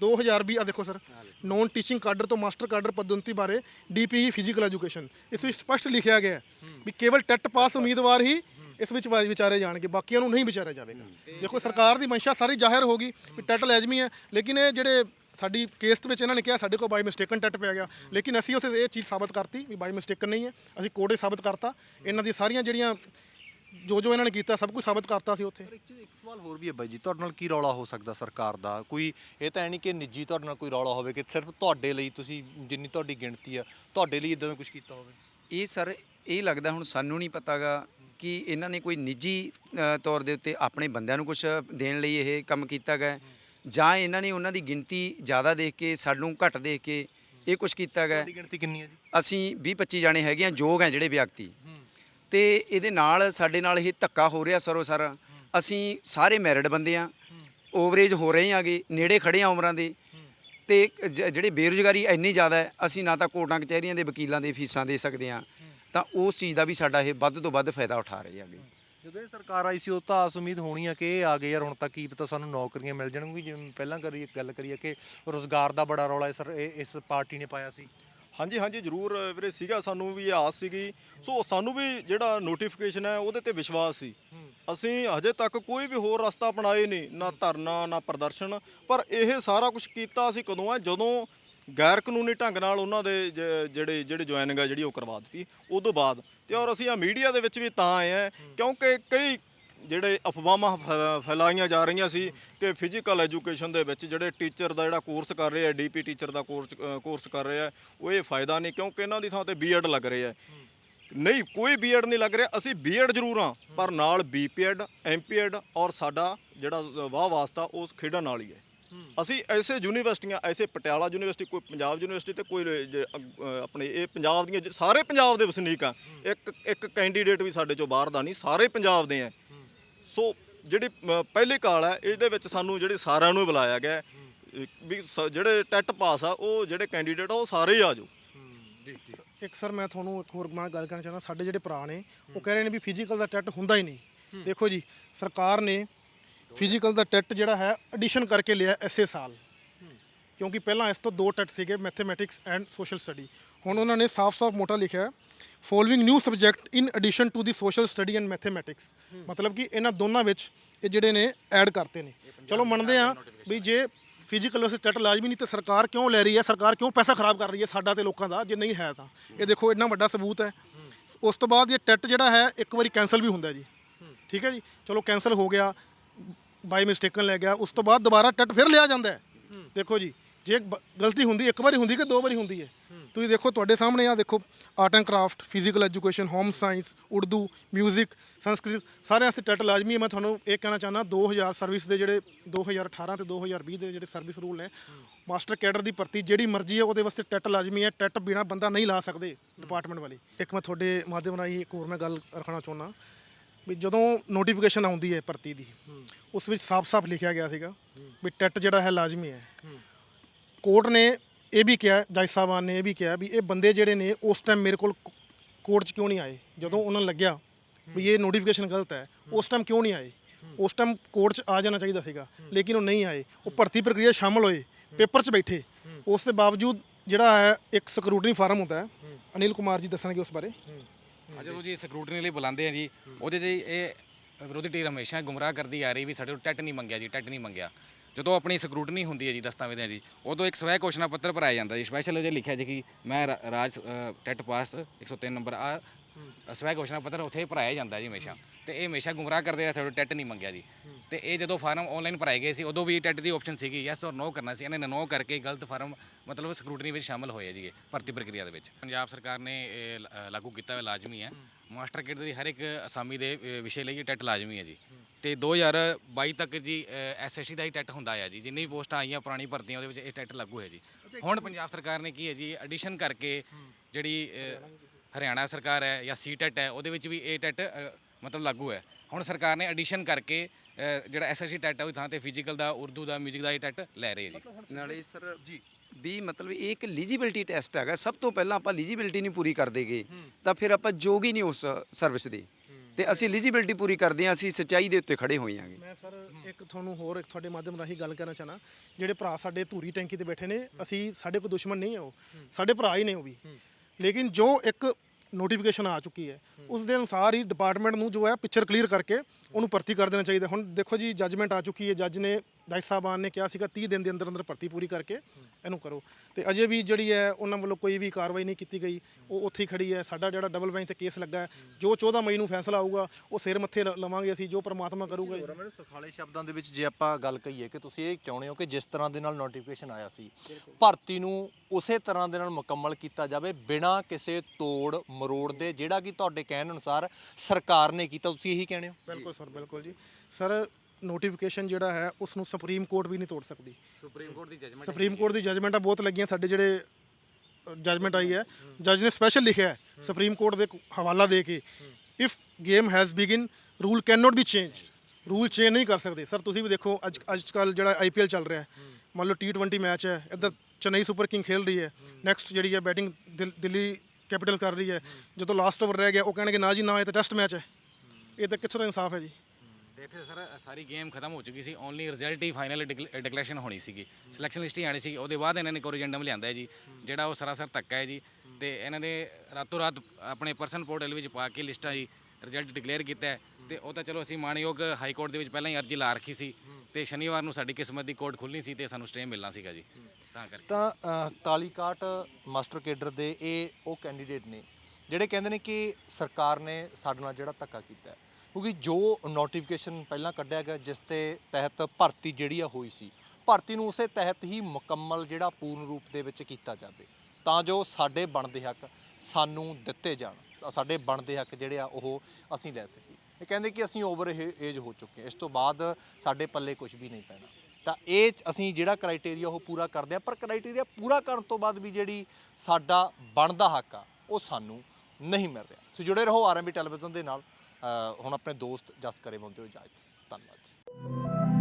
2020 ਆ ਦੇਖੋ ਸਰ ਨੋਨ ਟੀਚਿੰਗ ਕਾਡਰ ਤੋਂ ਮਾਸਟਰ ਕਾਡਰ ਪਦੋਨਤੀ ਬਾਰੇ ਡੀਪੀ ਫਿਜ਼ੀਕਲ ਐਜੂਕੇਸ਼ਨ ਇਸ ਵਿੱਚ ਸਪਸ਼ਟ ਲਿਖਿਆ ਗਿਆ ਹੈ ਵੀ ਕੇਵਲ ਟੈਟ ਪਾਸ ਉਮੀਦਵਾਰ ਹੀ ਇਸ ਵਿੱਚ ਵਿਚਾਰੇ ਜਾਣਗੇ ਬਾਕੀਆਂ ਨੂੰ ਨਹੀਂ ਵਿਚਾਰਿਆ ਜਾਵੇਗਾ। ਦੇਖੋ ਸਰਕਾਰ ਦੀ ਮਨਸ਼ਾ ਸਾਰੀ ਜ਼ਾਹਿਰ ਹੋ ਗਈ ਵੀ ਟੈਟ ਲਾਜ਼ਮੀ ਹੈ ਲੇਕਿਨ ਇਹ ਜਿਹੜੇ ਸਾਡੀ ਕੇਸ ਵਿੱਚ ਇਹਨਾਂ ਨੇ ਕਿਹਾ ਸਾਡੇ ਕੋਲ ਬਾਈ ਮਿਸਟੇਕਨ ਟੈਟ ਪਿਆ ਗਿਆ। ਲੇਕਿਨ ਅਸੀਂ ਉੱਥੇ ਇਹ ਚੀਜ਼ ਸਾਬਤ ਕਰਤੀ ਵੀ ਬਾਈ ਮਿਸਟੇਕਨ ਨਹੀਂ ਹੈ ਅਸੀਂ ਕੋਡੇ ਸਾਬਤ ਕਰਤਾ। ਇਹਨਾਂ ਦੀ ਸਾਰੀਆਂ ਜਿਹੜੀਆਂ ਜੋ ਜੋ ਇਹਨਾਂ ਨੇ ਕੀਤਾ ਸਭ ਕੁਝ ਸਾਬਤ ਕਰਤਾ ਸੀ ਉੱਥੇ। ਇੱਕ ਚੀਜ਼- ਇੱਕ ਸਵਾਲ ਹੋਰ ਵੀ ਹੈ ਬਾਈ ਜੀ ਤੁਹਾਡੇ ਨਾਲ ਕੀ ਰੌਲਾ ਹੋ ਸਕਦਾ ਸਰਕਾਰ ਦਾ? ਕੋਈ ਇਹ ਤਾਂ ਹੈ ਨਹੀਂ ਕਿ ਨਿੱਜੀ ਤੁਹਾਡੇ ਨਾਲ ਕੋਈ ਰੌਲਾ ਹੋਵੇ ਕਿ ਸਿਰਫ ਤੁਹਾਡੇ ਲਈ ਤੁਸੀਂ ਜਿੰਨੀ ਤੁਹਾਡੀ ਗਿਣਤੀ ਆ ਤੁਹਾਡੇ ਲਈ ਇਦਾਂ ਦਾ ਕੁਝ ਕੀਤਾ ਹੋਵੇ? ਇਹ ਸਰ ਇਹ ਲੱਗਦਾ ਹੁਣ ਸਾਨੂੰ ਨਹੀਂ ਪਤਾਗਾ ਕਿ ਇਹਨਾਂ ਨੇ ਕੋਈ ਨਿੱਜੀ ਅ, ਤੌਰ ਦੇ ਉੱਤੇ ਆਪਣੇ ਬੰਦਿਆਂ ਨੂੰ ਕੁਝ ਦੇਣ ਲਈ ਇਹ ਕੰਮ ਕੀਤਾ ਗਿਆ ਹੈ, ਜਾਂ ਇਹਨਾਂ ਨੇ ਉਹਨਾਂ ਦੀ ਗਿਣਤੀ ਜ਼ਿਆਦਾ ਦੇਖ ਕੇ ਸਾਨੂੰ ਘੱਟ ਦੇਖ ਕੇ ਇਹ ਕੁਝ ਕੀਤਾ ਗਿਆ ਹੈ। ਤੁਹਾਡੀ ਗਿਣਤੀ ਕਿੰਨੀ ਹੈ ਜੀ? ਅਸੀਂ 20 25 ਜਾਣੇ ਹੈਗੇ ਆ ਯੋਗ ਆ ਜਿਹੜੇ ਵਿਅਕਤੀ। ਤੇ ਇਹਦੇ ਨਾਲ ਸਾਡੇ ਨਾਲ ਇਹ ਧੱਕਾ ਹੋ ਰਿਹਾ ਸਰੋ ਸਰ। ਅਸੀਂ ਸਾਰੇ ਮੈਰਿਡ ਬੰਦੇ ਆ। ਓਵਰੇਜ ਹੋ ਰਹੇ ਆਗੇ, ਨੇੜੇ ਖੜੇ ਆ ਉਮਰਾਂ ਦੇ। ਤੇ ਜ- ਜਿਹੜੇ ਬੇਰੁਜ਼ਗਾਰੀ ਇੰਨੀ ਜ਼ਿਆਦਾ ਹੈ, ਅਸੀਂ ਨਾ ਤਾਂ ਕੋਟਾਂ ਕਚਹਿਰੀਆਂ ਦੇ ਵਕੀਲਾਂ ਦੇ ਫੀਸਾਂ ਦੇ ਸਕਦੇ ਆ। ਤਾਂ ਉਸ ਚੀਜ਼ ਦਾ ਵੀ ਸਾਡਾ ਇਹ ਵੱਧ ਤੋਂ ਵੱਧ ਫਾਇਦਾ ਉਠਾ ਰਹੇ ਆਗੇ। ਜਦੋਂ ਇਹ ਸਰਕਾਰ ਆਈ ਸੀ, ਉਹ ਤਾਂ ਆਸ ਉਮੀਦ ਹੋਣੀ ਆ ਕਿ ਇਹ ਆ ਗਏ ਯਾਰ, ਹੁਣ ਤੱਕ ਕੀ ਪਤਾ ਸਾਨੂੰ ਨੌਕਰੀਆਂ ਮਿਲ ਜਾਣਗੀਆਂ। ਜਿਵੇਂ ਪਹਿਲਾਂ ਕਰੀ ਗੱਲ ਕਰੀਏ ਕਿ ਰੋਜ਼ਗਾਰ ਦਾ ਬੜਾ ਰੌਲਾ ਇਸ ਇਹ- ਇਸ ਪਾਰਟੀ ਨੇ ਪਾਇਆ ਸੀ। ਹਾਂਜੀ ਹਾਂਜੀ ਜ਼ਰੂਰ ਵੀਰੇ ਸੀਗਾ ਸਾਨੂੰ ਵੀ ਆਸ ਸੀਗੀ। ਸੋ ਸਾਨੂੰ ਵੀ ਜਿਹੜਾ ਨੋਟੀਫਿਕੇਸ਼ਨ ਹੈ ਉਹਦੇ ਤੇ ਵਿਸ਼ਵਾਸ ਸੀ। ਅਸੀਂ ਹਜੇ ਤੱਕ ਕੋਈ ਵੀ ਹੋਰ ਰਸਤਾ ਅਪਣਾਏ ਨਹੀਂ ਨਾ ਧਰਨਾ ਨਾ ਪ੍ਰਦਰਸ਼ਨ। ਪਰ ਇਹ ਸਾਰਾ ਕੁਝ ਕੀਤਾ ਅਸੀਂ ਕਦੋਂ ਹੈ? ਜਦੋਂ ਗੈਰ ਕਾਨੂੰਨੀ ਢੰਗ ਨਾਲ ਉਹਨਾਂ ਦੇ ਜ- ਜਿਹੜੇ ਜਿਹੜੇ ਜੁਆਇਨਿੰਗ ਹੈ ਜਿਹੜੀ ਉਹ ਕਰਵਾ ਦਿੱਤੀ ਉਦੋਂ ਬਾਅਦ। ਤੇ ਔਰ ਅਸੀਂ ਆ ਮੀਡੀਆ ਦੇ ਵਿੱਚ ਵੀ ਤਾਂ ਆਏ ਆ ਕਿਉਂਕਿ ਕਈ ਜਿਹੜੇ ਅਫਵਾਹਾਂ ਫੈ- ਫੈਲਾਈਆਂ ਜਾ ਰਹੀਆਂ ਸੀ ਕਿ ਫਿਜ਼ੀਕਲ ਐਜੂਕੇਸ਼ਨ ਦੇ ਵਿੱਚ ਜਿਹੜੇ ਟੀਚਰ ਦਾ ਜਿਹੜਾ ਕੋਰਸ ਕਰ ਰਹੇ ਆ ਡੀਪੀ ਟੀਚਰ ਦਾ ਕੋਰਸ ਕੋਰਸ ਕਰ ਰਹੇ ਆ ਉਹ ਇਹ ਫਾਇਦਾ ਨਹੀਂ ਕਿਉਂਕਿ ਇਹਨਾਂ ਦੀ ਥਾਂ ਤੇ ਬੀਐਡ ਲੱਗ ਰਹੇ ਆ ਨਹੀਂ, ਕੋਈ ਬੀਐਡ ਨਹੀਂ ਲੱਗ ਰਿਹਾ, ਅਸੀਂ ਬੀਐਡ ਜ਼ਰੂਰ ਹਾਂ, ਪਰ ਨਾਲ ਬੀਪੀਐਡ ਐਮਪੀਐਡ ਔਰ ਸਾਡਾ ਜਿਹੜਾ ਵਾਹ ਵਾਸਤਾ, ਉਹ ਖੇਡਣ ਨਾਲ ਹੀ। ਹੈ ਅਸੀਂ ਐਸੇ ਯੂਨੀਵਰਸਿਟੀਆਂ, ਐਸੇ ਪਟਿਆਲਾ ਯੂਨੀਵਰਸਿਟੀ, ਕੋਈ ਪੰਜਾਬ ਯੂਨੀਵਰਸਿਟੀ ਤੇ ਕੋਈ, ਜ- ਅ- ਅ- ਆਪਣੇ ਇਹ ਪੰਜਾਬ ਦੀਆਂ ਜ- ਸਾਰੇ ਪੰਜਾਬ ਦੇ ਵਸਨੀਕ ਆ। ਇੱਕ ਇੱਕ ਕੈਂਡੀਡੇਟ ਵੀ ਸਾਡੇ ਚੋਂ ਬਾਹਰ ਦਾ ਨਹੀਂ, ਸਾਰੇ ਪੰਜਾਬ ਦੇ ਆ। ਸੋ ਜਿਹੜੀ ਅ, ਪਹਿਲੀ ਕਾਲ ਹੈ ਇਹਦੇ ਵਿੱਚ ਸਾਨੂੰ ਜਿਹੜੇ ਸਾਰਿਆਂ ਨੂੰ ਹੀ ਬੁਲਾਇਆ ਗਿਆ ਹੈ। ਵੀ ਸ- ਜਿਹੜੇ ਟੈਟ ਪਾਸ ਆ ਉਹ ਜਿਹੜੇ ਕੈਂਡੀਡੇਟ ਆ ਉਹ ਸਾਰੇ ਹੀ ਆ ਜਾਓ। ਇੱਕ ਸਰ ਮੈਂ ਤੁਹਾਨੂੰ ਇੱਕ ਹੋਰ ਮੈਂ ਗੱਲ ਕਰਨਾ ਚਾਹੁੰਦਾ ਸਾਡੇ ਜਿਹੜੇ ਭਰਾ ਨੇ ਉਹ ਕਹਿ ਰਹੇ ਨੇ ਵੀ ਫਿਜ਼ੀਕਲ ਦਾ ਟੈਟ ਹੁੰਦਾ ਹੀ ਨਹੀਂ। ਦੇਖੋ ਜੀ ਸਰਕਾਰ ਨੇ ਫਿਜ਼ੀਕਲ ਦਾ ਟੈਟ ਜਿਹੜਾ ਹੈ ਐਡੀਸ਼ਨ ਕਰਕੇ ਲਿਆ ਐਸੇ ਸਾਲ। ਕਿਉਂਕਿ ਪਹਿਲਾਂ ਇਸ ਤੋਂ ਦੋ ਟੈਟ ਸੀਗੇ ਮੈਥਮੈਟਿਕਸ ਐਂਡ ਸੋਸ਼ਲ ਸਟੱਡੀ ਹੁਣ ਉਹਨਾਂ ਨੇ ਸਾਫ਼-ਸਾਫ਼ ਮੋਟਾ ਲਿਖਿਆ ਹੈ following new subject in addition to the social study and mathematics ਮਤਲਬ ਕਿ ਇਹਨਾਂ ਦੋਨਾਂ ਵਿੱਚ ਇਹ ਜਿਹੜੇ ਨੇ ਐਡ ਕਰਤੇ ਨੇ। ਚਲੋ ਮੰਨਦੇ ਆ ਵੀ ਜੇ ਫਿਜ਼ੀਕਲ ਵਾਸਤੇ ਟੈਟ ਲਾਜ਼ਮੀ ਨਹੀਂ ਤੇ ਸਰਕਾਰ ਕਿਉਂ ਲੈ ਰਹੀ ਹੈ? ਸਰਕਾਰ ਕਿਉਂ ਪੈਸਾ ਖਰਾਬ ਕਰ ਰਹੀ ਹੈ ਸਾਡਾ ਤੇ ਲੋਕਾਂ ਦਾ? ਜੇ ਨਹੀਂ ਹੈ ਤਾਂ। ਇਹ ਦੇਖੋ ਇੰਨਾ ਵੱਡਾ ਸਬੂਤ ਹੈ। ਉਸ ਤੋਂ ਬਾਅਦ ਇਹ ਟੈਟ ਜਿਹੜਾ ਹੈ, ਇੱਕ ਵਾਰੀ ਕੈਨਸਲ ਵੀ ਹੁੰਦਾ ਜੀ। ਠੀਕ ਹੈ ਜੀ? ਚਲੋ ਕੈਨਸਲ ਹੋ ਗਿਆ ਬਾਈ ਮਿਸਟੇਕਨ ਲੈ ਗਿਆ। ਉਸ ਤੋਂ ਬਾਅਦ ਦੁਬਾਰਾ ਟੈਟ ਫਿਰ ਲਿਆ ਜਾਂਦਾ ਹੈ। ਦੇਖੋ ਜੀ ਜੇ ਬ- ਗਲਤੀ ਹੁੰਦੀ, ਇੱਕ ਵਾਰੀ ਹੁੰਦੀ ਕਿ ਦੋ ਵਾਰੀ ਹੁੰਦੀ ਹੈ? ਤੁਸੀਂ ਦੇਖੋ, ਤੁਹਾਡੇ ਸਾਹਮਣੇ ਆ, ਦੇਖੋ art and craft physical education home science Urdu 뮤직 Sanskrit ਸਾਰਿਆਂ ਵਾਸਤੇ ਟੈਟ ਲਾਜ਼ਮੀ ਹੈ। ਮੈਂ ਤੁਹਾਨੂੰ ਇਹ ਕਹਿਣਾ ਚਾਹੁੰਦਾ 2000 ਸਰਵਿਸ ਦੇ ਜਿਹੜੇ 2018 ਤੇ 2020 ਦੇ ਜਿਹੜੇ ਸਰਵਿਸ ਰੂਲ ਨੇ ਮਾਸਟਰ ਕੈਡਰ ਦੀ ਭਰਤੀ ਜਿਹੜੀ ਮਰਜ਼ੀ ਹੈ, ਉਹਦੇ ਵਾਸਤੇ ਟੈਟ ਲਾਜ਼ਮੀ ਹੈ। ਟੈਟ ਬਿਨਾ ਬੰਦਾ ਨਹੀਂ ਲਾ ਸਕਦੇ ਡਿਪਾਰਟਮੈਂਟ ਵਾਲੇ। ਇੱਕ ਮੈਂ ਤੁਹਾਡੇ ਮਾਧਿਅਮ ਰਾਹੀਂ ਇੱਕ ਹੋਰ ਮੈਂ ਗੱਲ ਰੱਖਣਾ ਚਾਹੁੰਦਾ, ਵੀ ਜਦੋਂ ਨੋਟੀਫਿਕੇਸ਼ਨ ਆਉਂਦੀ ਹੈ ਭਰਤੀ ਦੀ, ਉਸ ਵਿੱਚ ਸਾਫ਼-ਸਾਫ਼ ਲਿਖਿਆ ਗਿਆ ਸੀਗਾ ਵੀ ਟੈਟ ਜਿਹੜਾ ਹੈ ਲਾਜ਼ਮੀ ਹੈ। ਕੋਰਟ ਨੇ ਇਹ ਵੀ ਕਿਹਾ, ਜੱਜ ਸਾਹਿਬਾਨ ਨੇ ਇਹ ਵੀ ਕਿਹਾ ਵੀ ਇਹ ਬੰਦੇ ਜਿਹੜੇ ਨੇ ਉਸ ਟਾਈਮ ਮੇਰੇ ਕੋਲ ਕੋਰਟ 'ਚ ਕਿਉਂ ਨਹੀਂ ਆਏ? ਜਦੋਂ ਉਹਨਾਂ ਨੂੰ ਲੱਗਿਆ ਵੀ ਇਹ ਨੋਟੀਫਿਕੇਸ਼ਨ ਗਲਤ ਹੈ, ਉਸ ਟਾਈਮ ਕਿਉਂ ਨਹੀਂ ਆਏ? ਉਸ ਟਾਈਮ ਕੋਰਟ 'ਚ ਆ ਜਾਣਾ ਚਾਹੀਦਾ ਸੀਗਾ, ਲੇਕਿਨ ਉਹ ਨਹੀਂ ਆਏ। ਉਹ ਭਰਤੀ ਪ੍ਰਕਿਰਿਆ 'ਚ ਸ਼ਾਮਲ ਹੋਏ, ਪੇਪਰ 'ਚ ਬੈਠੇ। ਉਸ ਦੇ ਬਾਵਜੂਦ ਜਿਹੜਾ ਹੈ, ਇੱਕ ਸਕਰੂਟਨੀ ਫਾਰਮ ਹੁੰਦਾ ਹੈ, ਅਨਿਲ ਕੁਮਾਰ ਜੀ ਦੱਸਣਗੇ ਉਸ ਬਾਰੇ। ਆ ਜਦੋਂ ਜੀ ਸਕਰੂਟਨੀ ਲਈ ਬੁਲਾਉਂਦੇ ਆ ਜੀ, ਉਹਦੇ 'ਚ ਇਹ ਵਿਰੋਧੀ ਧਿਰ ਹਮੇਸ਼ਾ ਗੁੰਮਰਾਹ ਕਰਦੀ ਆ ਰਹੀ ਵੀ ਸਾਡੇ ਕੋਲ ਟੈਟ ਨਹੀਂ ਮੰਗਿਆ ਜੀ, ਟੈਟ ਨਹੀਂ ਮੰਗਿਆ। ਜਦੋਂ ਆਪਣੀ ਸਕਰੂਟਨੀ ਹੁੰਦੀ ਹੈ ਜੀ ਦਸਤਾਵੇਜ਼ਾਂ ਦੀ ਉਦੋਂ ਇੱਕ ਸਵੈ ਘੋਸ਼ਣਾ ਪੱਤਰ ਭਰਾਇਆ ਜਾਂਦਾ ਜੀ। ਸਪੈਸ਼ਲ ਜੇ ਲਿਖਿਆ ਜੀ ਕਿ ਮੈਂ ਰਾ- ਰਾਜ ਅ, ਟੈਟ ਪਾਸ 103 ਨੰਬਰ ਆ ਸਵੈ ਘੋਸ਼ਣਾ ਪੱਤਰ ਉੱਥੇ ਭਰਾਇਆ ਜਾਂਦਾ ਜੀ ਹਮੇਸ਼ਾ। ਤੇ ਇਹ ਹਮੇਸ਼ਾ ਗੁੰਮਰਾਹ ਕਰਦੇ ਆ ਸਾਡੇ ਟੈਟ ਨਹੀਂ ਮੰਗਿਆ ਜੀ। ਤੇ ਇਹ ਜਦੋਂ ਫਾਰਮ ਆਨਲਾਈਨ ਭਰਾਏ ਗਏ ਸੀ ਉਦੋਂ ਵੀ ਟੈਟ ਦੀ ਆਪਸ਼ਨ ਸੀਗੀ ਯੈਸ ਔਰ ਨੋ ਕਰਨਾ ਸੀ। ਇਹਨਾਂ ਨੇ ਨੋ ਕਰਕੇ ਗਲਤ ਫਾਰਮ ਮਤਲਬ ਸਕਰੂਟਨੀ ਵਿੱਚ ਸ਼ਾਮਲ ਹੋਏ ਜੀ ਇਹ ਭਰਤੀ ਪ੍ਰਕਿਰਿਆ ਦੇ ਵਿੱਚ। ਪੰਜਾਬ ਸਰਕਾਰ ਨੇ ਇਹ ਲ- ਲਾਗੂ ਕੀਤਾ ਹੋਇਆ ਲਾਜ਼ਮੀ ਹੈ। ਮਾਸਟਰ ਕਿਟ ਦੀ ਹਰ ਇੱਕ ਅਸਾਮੀ ਦੇ ਅ, ਵਿਸ਼ੇ ਲਈ ਟੈਟ ਲਾਜ਼ਮੀ ਹੈ ਜੀ। ਤੇ 2022 ਤੱਕ ਜੀ ਐਸਐਸਟੀ ਦਾ ਹੀ ਟੈਟ ਹੁੰਦਾ ਹੈ ਜੀ। ਜਿੰਨੀ ਵੀ ਪੋਸਟਾਂ ਆਈਆਂ ਪੁਰਾਣੀ ਭਰਤੀਆਂ ਉਹਦੇ ਵਿੱਚ ਇਹ ਟੈਟ ਲਾਗੂ ਹੈ ਜੀ। ਹੁਣ ਪੰਜਾਬ ਸਰਕਾਰ ਨੇ ਕੀ ਹੈ ਜੀ ਐਡੀਸ਼ਨ ਕਰਕੇ ਜਿਹੜੀ ਅ, ਹਰਿਆਣਾ ਸਰਕਾਰ ਹੈ ਜਾਂ ਸੀ ਟੈਟ ਹੈ ਉਹਦੇ ਵਿੱਚ ਵੀ ਇਹ ਟੈਟ ਮਤਲਬ ਲਾਗੂ ਹੈ। ਹੁਣ ਸਰਕਾਰ ਨੇ ਐਡੀਸ਼ਨ ਕਰਕੇ ਜਿਹੜਾ ਐਸਐਸਟੀ ਟੈਟ ਹੈ ਉਹਦੀ ਥਾਂ ਤੇ ਫਿਜ਼ੀਕਲ ਦਾ ਉਰਦੂ ਦਾ 뮤직 ਦਾ ਇਹ ਟੈਟ ਲੈ ਰਹੇ ਜੀ। ਨਾਲੇ ਸਰ ਜੀ। ਵੀ ਮਤਲਬ ਇਹ ਇੱਕ ਐਲੀਜੀਬਿਲਟੀ ਟੈਸਟ ਹੈਗਾ। ਸਭ ਤੋਂ ਪਹਿਲਾਂ ਆਪਾਂ ਐਲੀਜੀਬਿਲਟੀ ਨਹੀਂ ਪੂਰੀ ਕਰ ਦੇਗੇ ਤਾਂ ਫਿਰ ਆਪਾਂ ਯੋਗ ਹੀ ਨਹੀਂ ਉਸ ਸਰਵਿਸ ਦੇ। ਤੇ ਅਸੀਂ ਐਲੀਜੀਬਿਲਟੀ ਪੂਰੀ ਕਰਦੇ ਹਾਂ ਅਸੀਂ ਸੱਚਾਈ ਦੇ ਉੱਤੇ ਖੜੇ ਹੋਏ ਹਾਂਗੇ। ਮੈਂ ਸਰ ਇੱਕ ਤੁਹਾਨੂੰ ਹੋਰ ਇੱਕ ਤੁਹਾਡੇ ਮਾਧਿਅਮ ਰਾਹੀਂ ਗੱਲ ਕਰਨਾ ਚਾਹਨਾ। ਜਿਹੜੇ ਭਰਾ ਸਾਡੇ ਧੂਰੀ ਟੈਂਕੀ ਤੇ ਬੈਠੇ ਨੇ ਅਸੀਂ ਸਾਡੇ ਕੋਈ ਦੁਸ਼ਮਣ ਨਹੀਂ ਹੈ ਉਹ। ਸਾਡੇ ਭਰਾ ਹੀ ਨੇ ਉਹ ਵੀ। ਲੇਕਿਨ ਜੋ ਇੱਕ ਨੋਟੀਫਿਕੇਸ਼ਨ ਆ ਚੁੱਕੀ ਹੈ। ਉਸ ਦੇ ਅਨੁਸਾਰ ਹੀ ਡਿਪਾਰਟਮੈਂਟ ਨੂੰ ਜੋ ਹੈ ਪਿਕਚਰ ਕਲੀਅਰ ਕਰਕੇ ਉਹਨੂੰ ਭਰਤੀ ਕਰ ਦੇਣਾ ਚਾਹੀਦਾ। ਹੁਣ ਦੇਖੋ ਜੀ ਜੱਜਮੈਂਟ ਆ ਚੁੱਕੀ ਹੈ। ਜੱਜ ਨੇ ਜੱਜ ਸਾਹਿਬਾਨ ਨੇ ਕਿਹਾ ਸੀਗਾ 30 ਦਿਨ ਦੇ ਅੰਦਰ ਅੰਦਰ ਭਰਤੀ ਪੂਰੀ ਕਰਕੇ ਇਹਨੂੰ ਕਰੋ। ਤੇ ਅਜੇ ਵੀ ਜਿਹੜੀ ਹੈ ਉਹਨਾਂ ਵੱਲੋਂ ਕੋਈ ਵੀ ਕਾਰਵਾਈ ਨਹੀਂ ਕੀਤੀ ਗਈ। ਉਹ ਉੱਥੇ ਹੀ ਖੜੀ ਹੈ। ਸਾਡਾ ਜਿਹੜਾ ਡਬਲ ਬੈਂਚ ਤੇ ਕੇਸ ਲੱਗਾ ਹੈ ਜੋ 14 ਮਈ ਨੂੰ ਫੈਸਲਾ ਆਊਗਾ ਉਹ ਸਿਰ ਮੱਥੇ ਲ- ਲਵਾਂਗੇ ਅਸੀਂ ਜੋ ਪ੍ਰਮਾਤਮਾ ਕਰੂਗਾ ਜੀ। ਮੈਨੂੰ ਸੁਖਾਲੇ ਸ਼ਬਦਾਂ ਦੇ ਵਿੱਚ ਜੇ ਆਪਾਂ ਗੱਲ ਕਹੀਏ ਕਿ ਤੁਸੀਂ ਇਹ ਚਾਹੁੰਦੇ ਹੋ ਕਿ ਜਿਸ ਤਰ੍ਹਾਂ ਦੇ ਨਾਲ ਨੋਟੀਫਿਕੇਸ਼ਨ ਆਇਆ ਸੀ ਭਰਤੀ ਨੂੰ ਉਸੇ ਤਰ੍ਹਾਂ ਦੇ ਨਾਲ ਮੁਕੰਮਲ ਕੀਤਾ ਜਾਵੇ ਬਿਨਾਂ ਕਿਸੇ ਤੋੜ ਮਰੋੜ ਦੇ ਜਿਹੜਾ ਕਿ ਤੁਹਾਡੇ ਕਹਿਣ ਅਨੁਸਾਰ ਸਰਕਾਰ ਨੇ ਕੀਤਾ ਤੁਸੀਂ ਇਹੀ ਕਹਿੰਦੇ ਹੋ? ਬਿਲਕੁਲ ਸਰ ਬਿਲਕੁਲ ਜੀ। ਸਰ ਨੋਟੀਫਿਕੇਸ਼ਨ ਜਿਹੜਾ ਹੈ ਉਸ ਨੂੰ ਸੁਪਰੀਮ ਕੋਰਟ ਵੀ ਨਹੀਂ ਤੋੜ ਸਕਦੀ। ਸੁਪਰੀਮ ਕੋਰਟ ਦੀ ਜਜਮੈਂਟ ਸੁਪਰੀਮ ਕੋਰਟ ਦੀ ਜਜਮੈਂਟਾਂ ਬਹੁਤ ਲੱਗੀਆਂ ਸਾਡੇ ਜਿਹੜੇ ਜਜਮੈਂਟ ਆਈ ਹੈ। ਜੱਜ ਨੇ ਸਪੈਸ਼ਲ ਲਿਖਿਆ ਹੈ ਸੁਪਰੀਮ ਕੋਰਟ ਦੇ ਹਵਾਲਾ ਦੇ ਕੇ if game has begun rule can not be change rule change ਨਹੀਂ ਕਰ ਸਕਦੇ। ਸਰ ਤੁਸੀਂ ਵੀ ਦੇਖੋ ਅੱਜ ਅੱਜ ਕੱਲ ਜਿਹੜਾ ਆਈਪੀਐਲ ਚੱਲ ਰਿਹਾ ਹੈ। ਮੰਨ ਲਓ T20 ਮੈਚ ਹੈ ਇੱਧਰ ਚੇਨਈ ਸੁਪਰ ਕਿੰਗ ਖੇਲ ਰਹੀ ਹੈ। ਨੈਕਸਟ ਜਿਹੜੀ ਹੈ ਬੈਟਿੰਗ ਦਿੱਲੀ ਕੈਪੀਟਲ ਕਰ ਰਹੀ ਹੈ। ਜਦੋਂ ਲਾਸਟ ਓਵਰ ਰਹਿ ਗਿਆ ਉਹ ਕਹਿਣਗੇ ਨਾ ਜੀ ਨਾ ਇਹ ਤਾਂ ਟੈਸਟ ਮੈਚ ਹੈ। ਇਹ ਤਾਂ ਕਿੱਥੋਂ ਦਾ ਇਨਸਾਫ ਹੈ ਜੀ? ਤੇ ਇੱਥੇ ਸਰ ਸਾਰੀ ਗੇਮ ਖਤਮ ਹੋ ਚੁੱਕੀ ਸੀ। ਓਨਲੀ ਰਿਜ਼ਲਟ ਹੀ ਫਾਈਨਲ ਡਿਕਲੇਰੇਸ਼ਨ ਹੋਣੀ ਸੀਗੀ। ਸਿਲੈਕਸ਼ਨ ਲਿਸਟ ਹੀ ਆਣੀ ਸੀ ਉਹਦੇ ਬਾਅਦ ਇਹਨਾਂ ਨੇ ਕੋਰੀਜੈਂਡਮ ਲਿਆਂਦਾ ਜੀ, ਜਿਹੜਾ ਉਹ ਸਰਾਸਰ ਧੱਕਾ ਹੈ ਜੀ। ਤੇ ਇਹਨਾਂ ਨੇ ਰਾਤੋਂ ਰਾਤ ਆਪਣੇ ਪਰਸਨ ਪੋਰਟਲ ਵਿੱਚ ਪਾ ਕੇ ਲਿਸਟਾਂ ਜੀ ਰਿਜ਼ਲਟ ਡਿਕਲੇਅਰ ਕੀਤਾ ਹੈ। ਤੇ ਉਹ ਤਾਂ ਚਲੋ ਅਸੀਂ ਮਾਨਯੋਗ ਹਾਈ ਕੋਰਟ ਦੇ ਵਿੱਚ ਪਹਿਲਾਂ ਹੀ ਅਰਜੀ ਲਾ ਰੱਖੀ ਸੀ। ਤੇ ਸ਼ਨੀਵਾਰ ਨੂੰ ਸਾਡੀ ਕਿਸਮਤ ਦੀ ਕੋਰਟ ਖੁੱਲਣੀ ਸੀ ਤੇ ਸਾਨੂੰ ਸਟੇ ਮਿਲਣਾ ਸੀਗਾ ਜੀ। ਤਾਂ ਕਰਕੇ। ਤਾਂ ਕਾਲੀਕਾਟ ਮਾਸਟਰ ਕੇਡਰ ਦੇ ਇਹ ਉਹ ਕੈਂਡੀਡੇਟ ਨੇ, ਜਿਹੜੇ ਕਹਿੰਦੇ ਨੇ ਕਿ ਸਰਕਾਰ ਨੇ ਸਾਡੇ ਨਾਲ ਜਿਹੜਾ ਧੱਕਾ ਕੀਤਾ ਹੈ। ਕਿਉਂਕਿ ਜੋ ਨੋਟੀਫਿਕੇਸ਼ਨ ਪਹਿਲਾਂ ਕੱਢਿਆ ਗਿਆ, ਜਿਸ ਦੇ ਤਹਿਤ ਭਰਤੀ ਜਿਹੜੀ ਆ ਹੋਈ ਸੀ, ਭਰਤੀ ਨੂੰ ਉਸੇ ਤਹਿਤ ਹੀ ਮੁਕੰਮਲ ਜਿਹੜਾ ਪੂਰਨ ਰੂਪ ਦੇ ਵਿੱਚ ਕੀਤਾ ਜਾਵੇ। ਤਾਂ ਜੋ ਸਾਡੇ ਬਣਦੇ ਹੱਕ ਸਾਨੂੰ ਦਿੱਤੇ ਜਾਣ ਸਾਡੇ ਬਣਦੇ ਹੱਕ ਜਿਹੜੇ ਆ ਉਹ ਅਸੀਂ ਲੈ ਸਕੀਏ। ਇਹ ਕਹਿੰਦੇ ਕਿ ਅਸੀਂ ਓਵਰ ਏਜ ਹੋ ਚੁੱਕੇ ਹਾਂ। ਇਸ ਤੋਂ ਬਾਅਦ ਸਾਡੇ ਪੱਲੇ ਕੁਝ ਵੀ ਨਹੀਂ ਪੈਣਾ। ਤਾਂ ਇਹ ਅਸੀਂ ਜਿਹੜਾ ਕ੍ਰਾਈਟੇਰੀਆ ਉਹ ਪੂਰਾ ਕਰਦੇ ਆ ਪਰ ਕ੍ਰਾਈਟੇਰੀਆ ਪੂਰਾ ਕਰਨ ਤੋਂ ਬਾਅਦ ਵੀ ਜਿਹੜੀ ਸਾਡਾ ਬਣਦਾ ਹੱਕ ਆ, ਉਹ ਸਾਨੂੰ ਨਹੀਂ ਮਿਲ ਰਿਹਾ। ਸੋ ਜੁੜੇ ਰਹੋ ਆਰਐਮਬੀ ਟੈਲੀਵਿਜ਼ਨ ਦੇ ਨਾਲ। ਹੁਣ ਆਪਣੇ ਦੋਸਤ ਜਸ ਕਰੇ ਬੰਦੇ ਹੋ ਇਜਾਜ਼ਤ ਧੰਨਵਾਦ ਜੀ।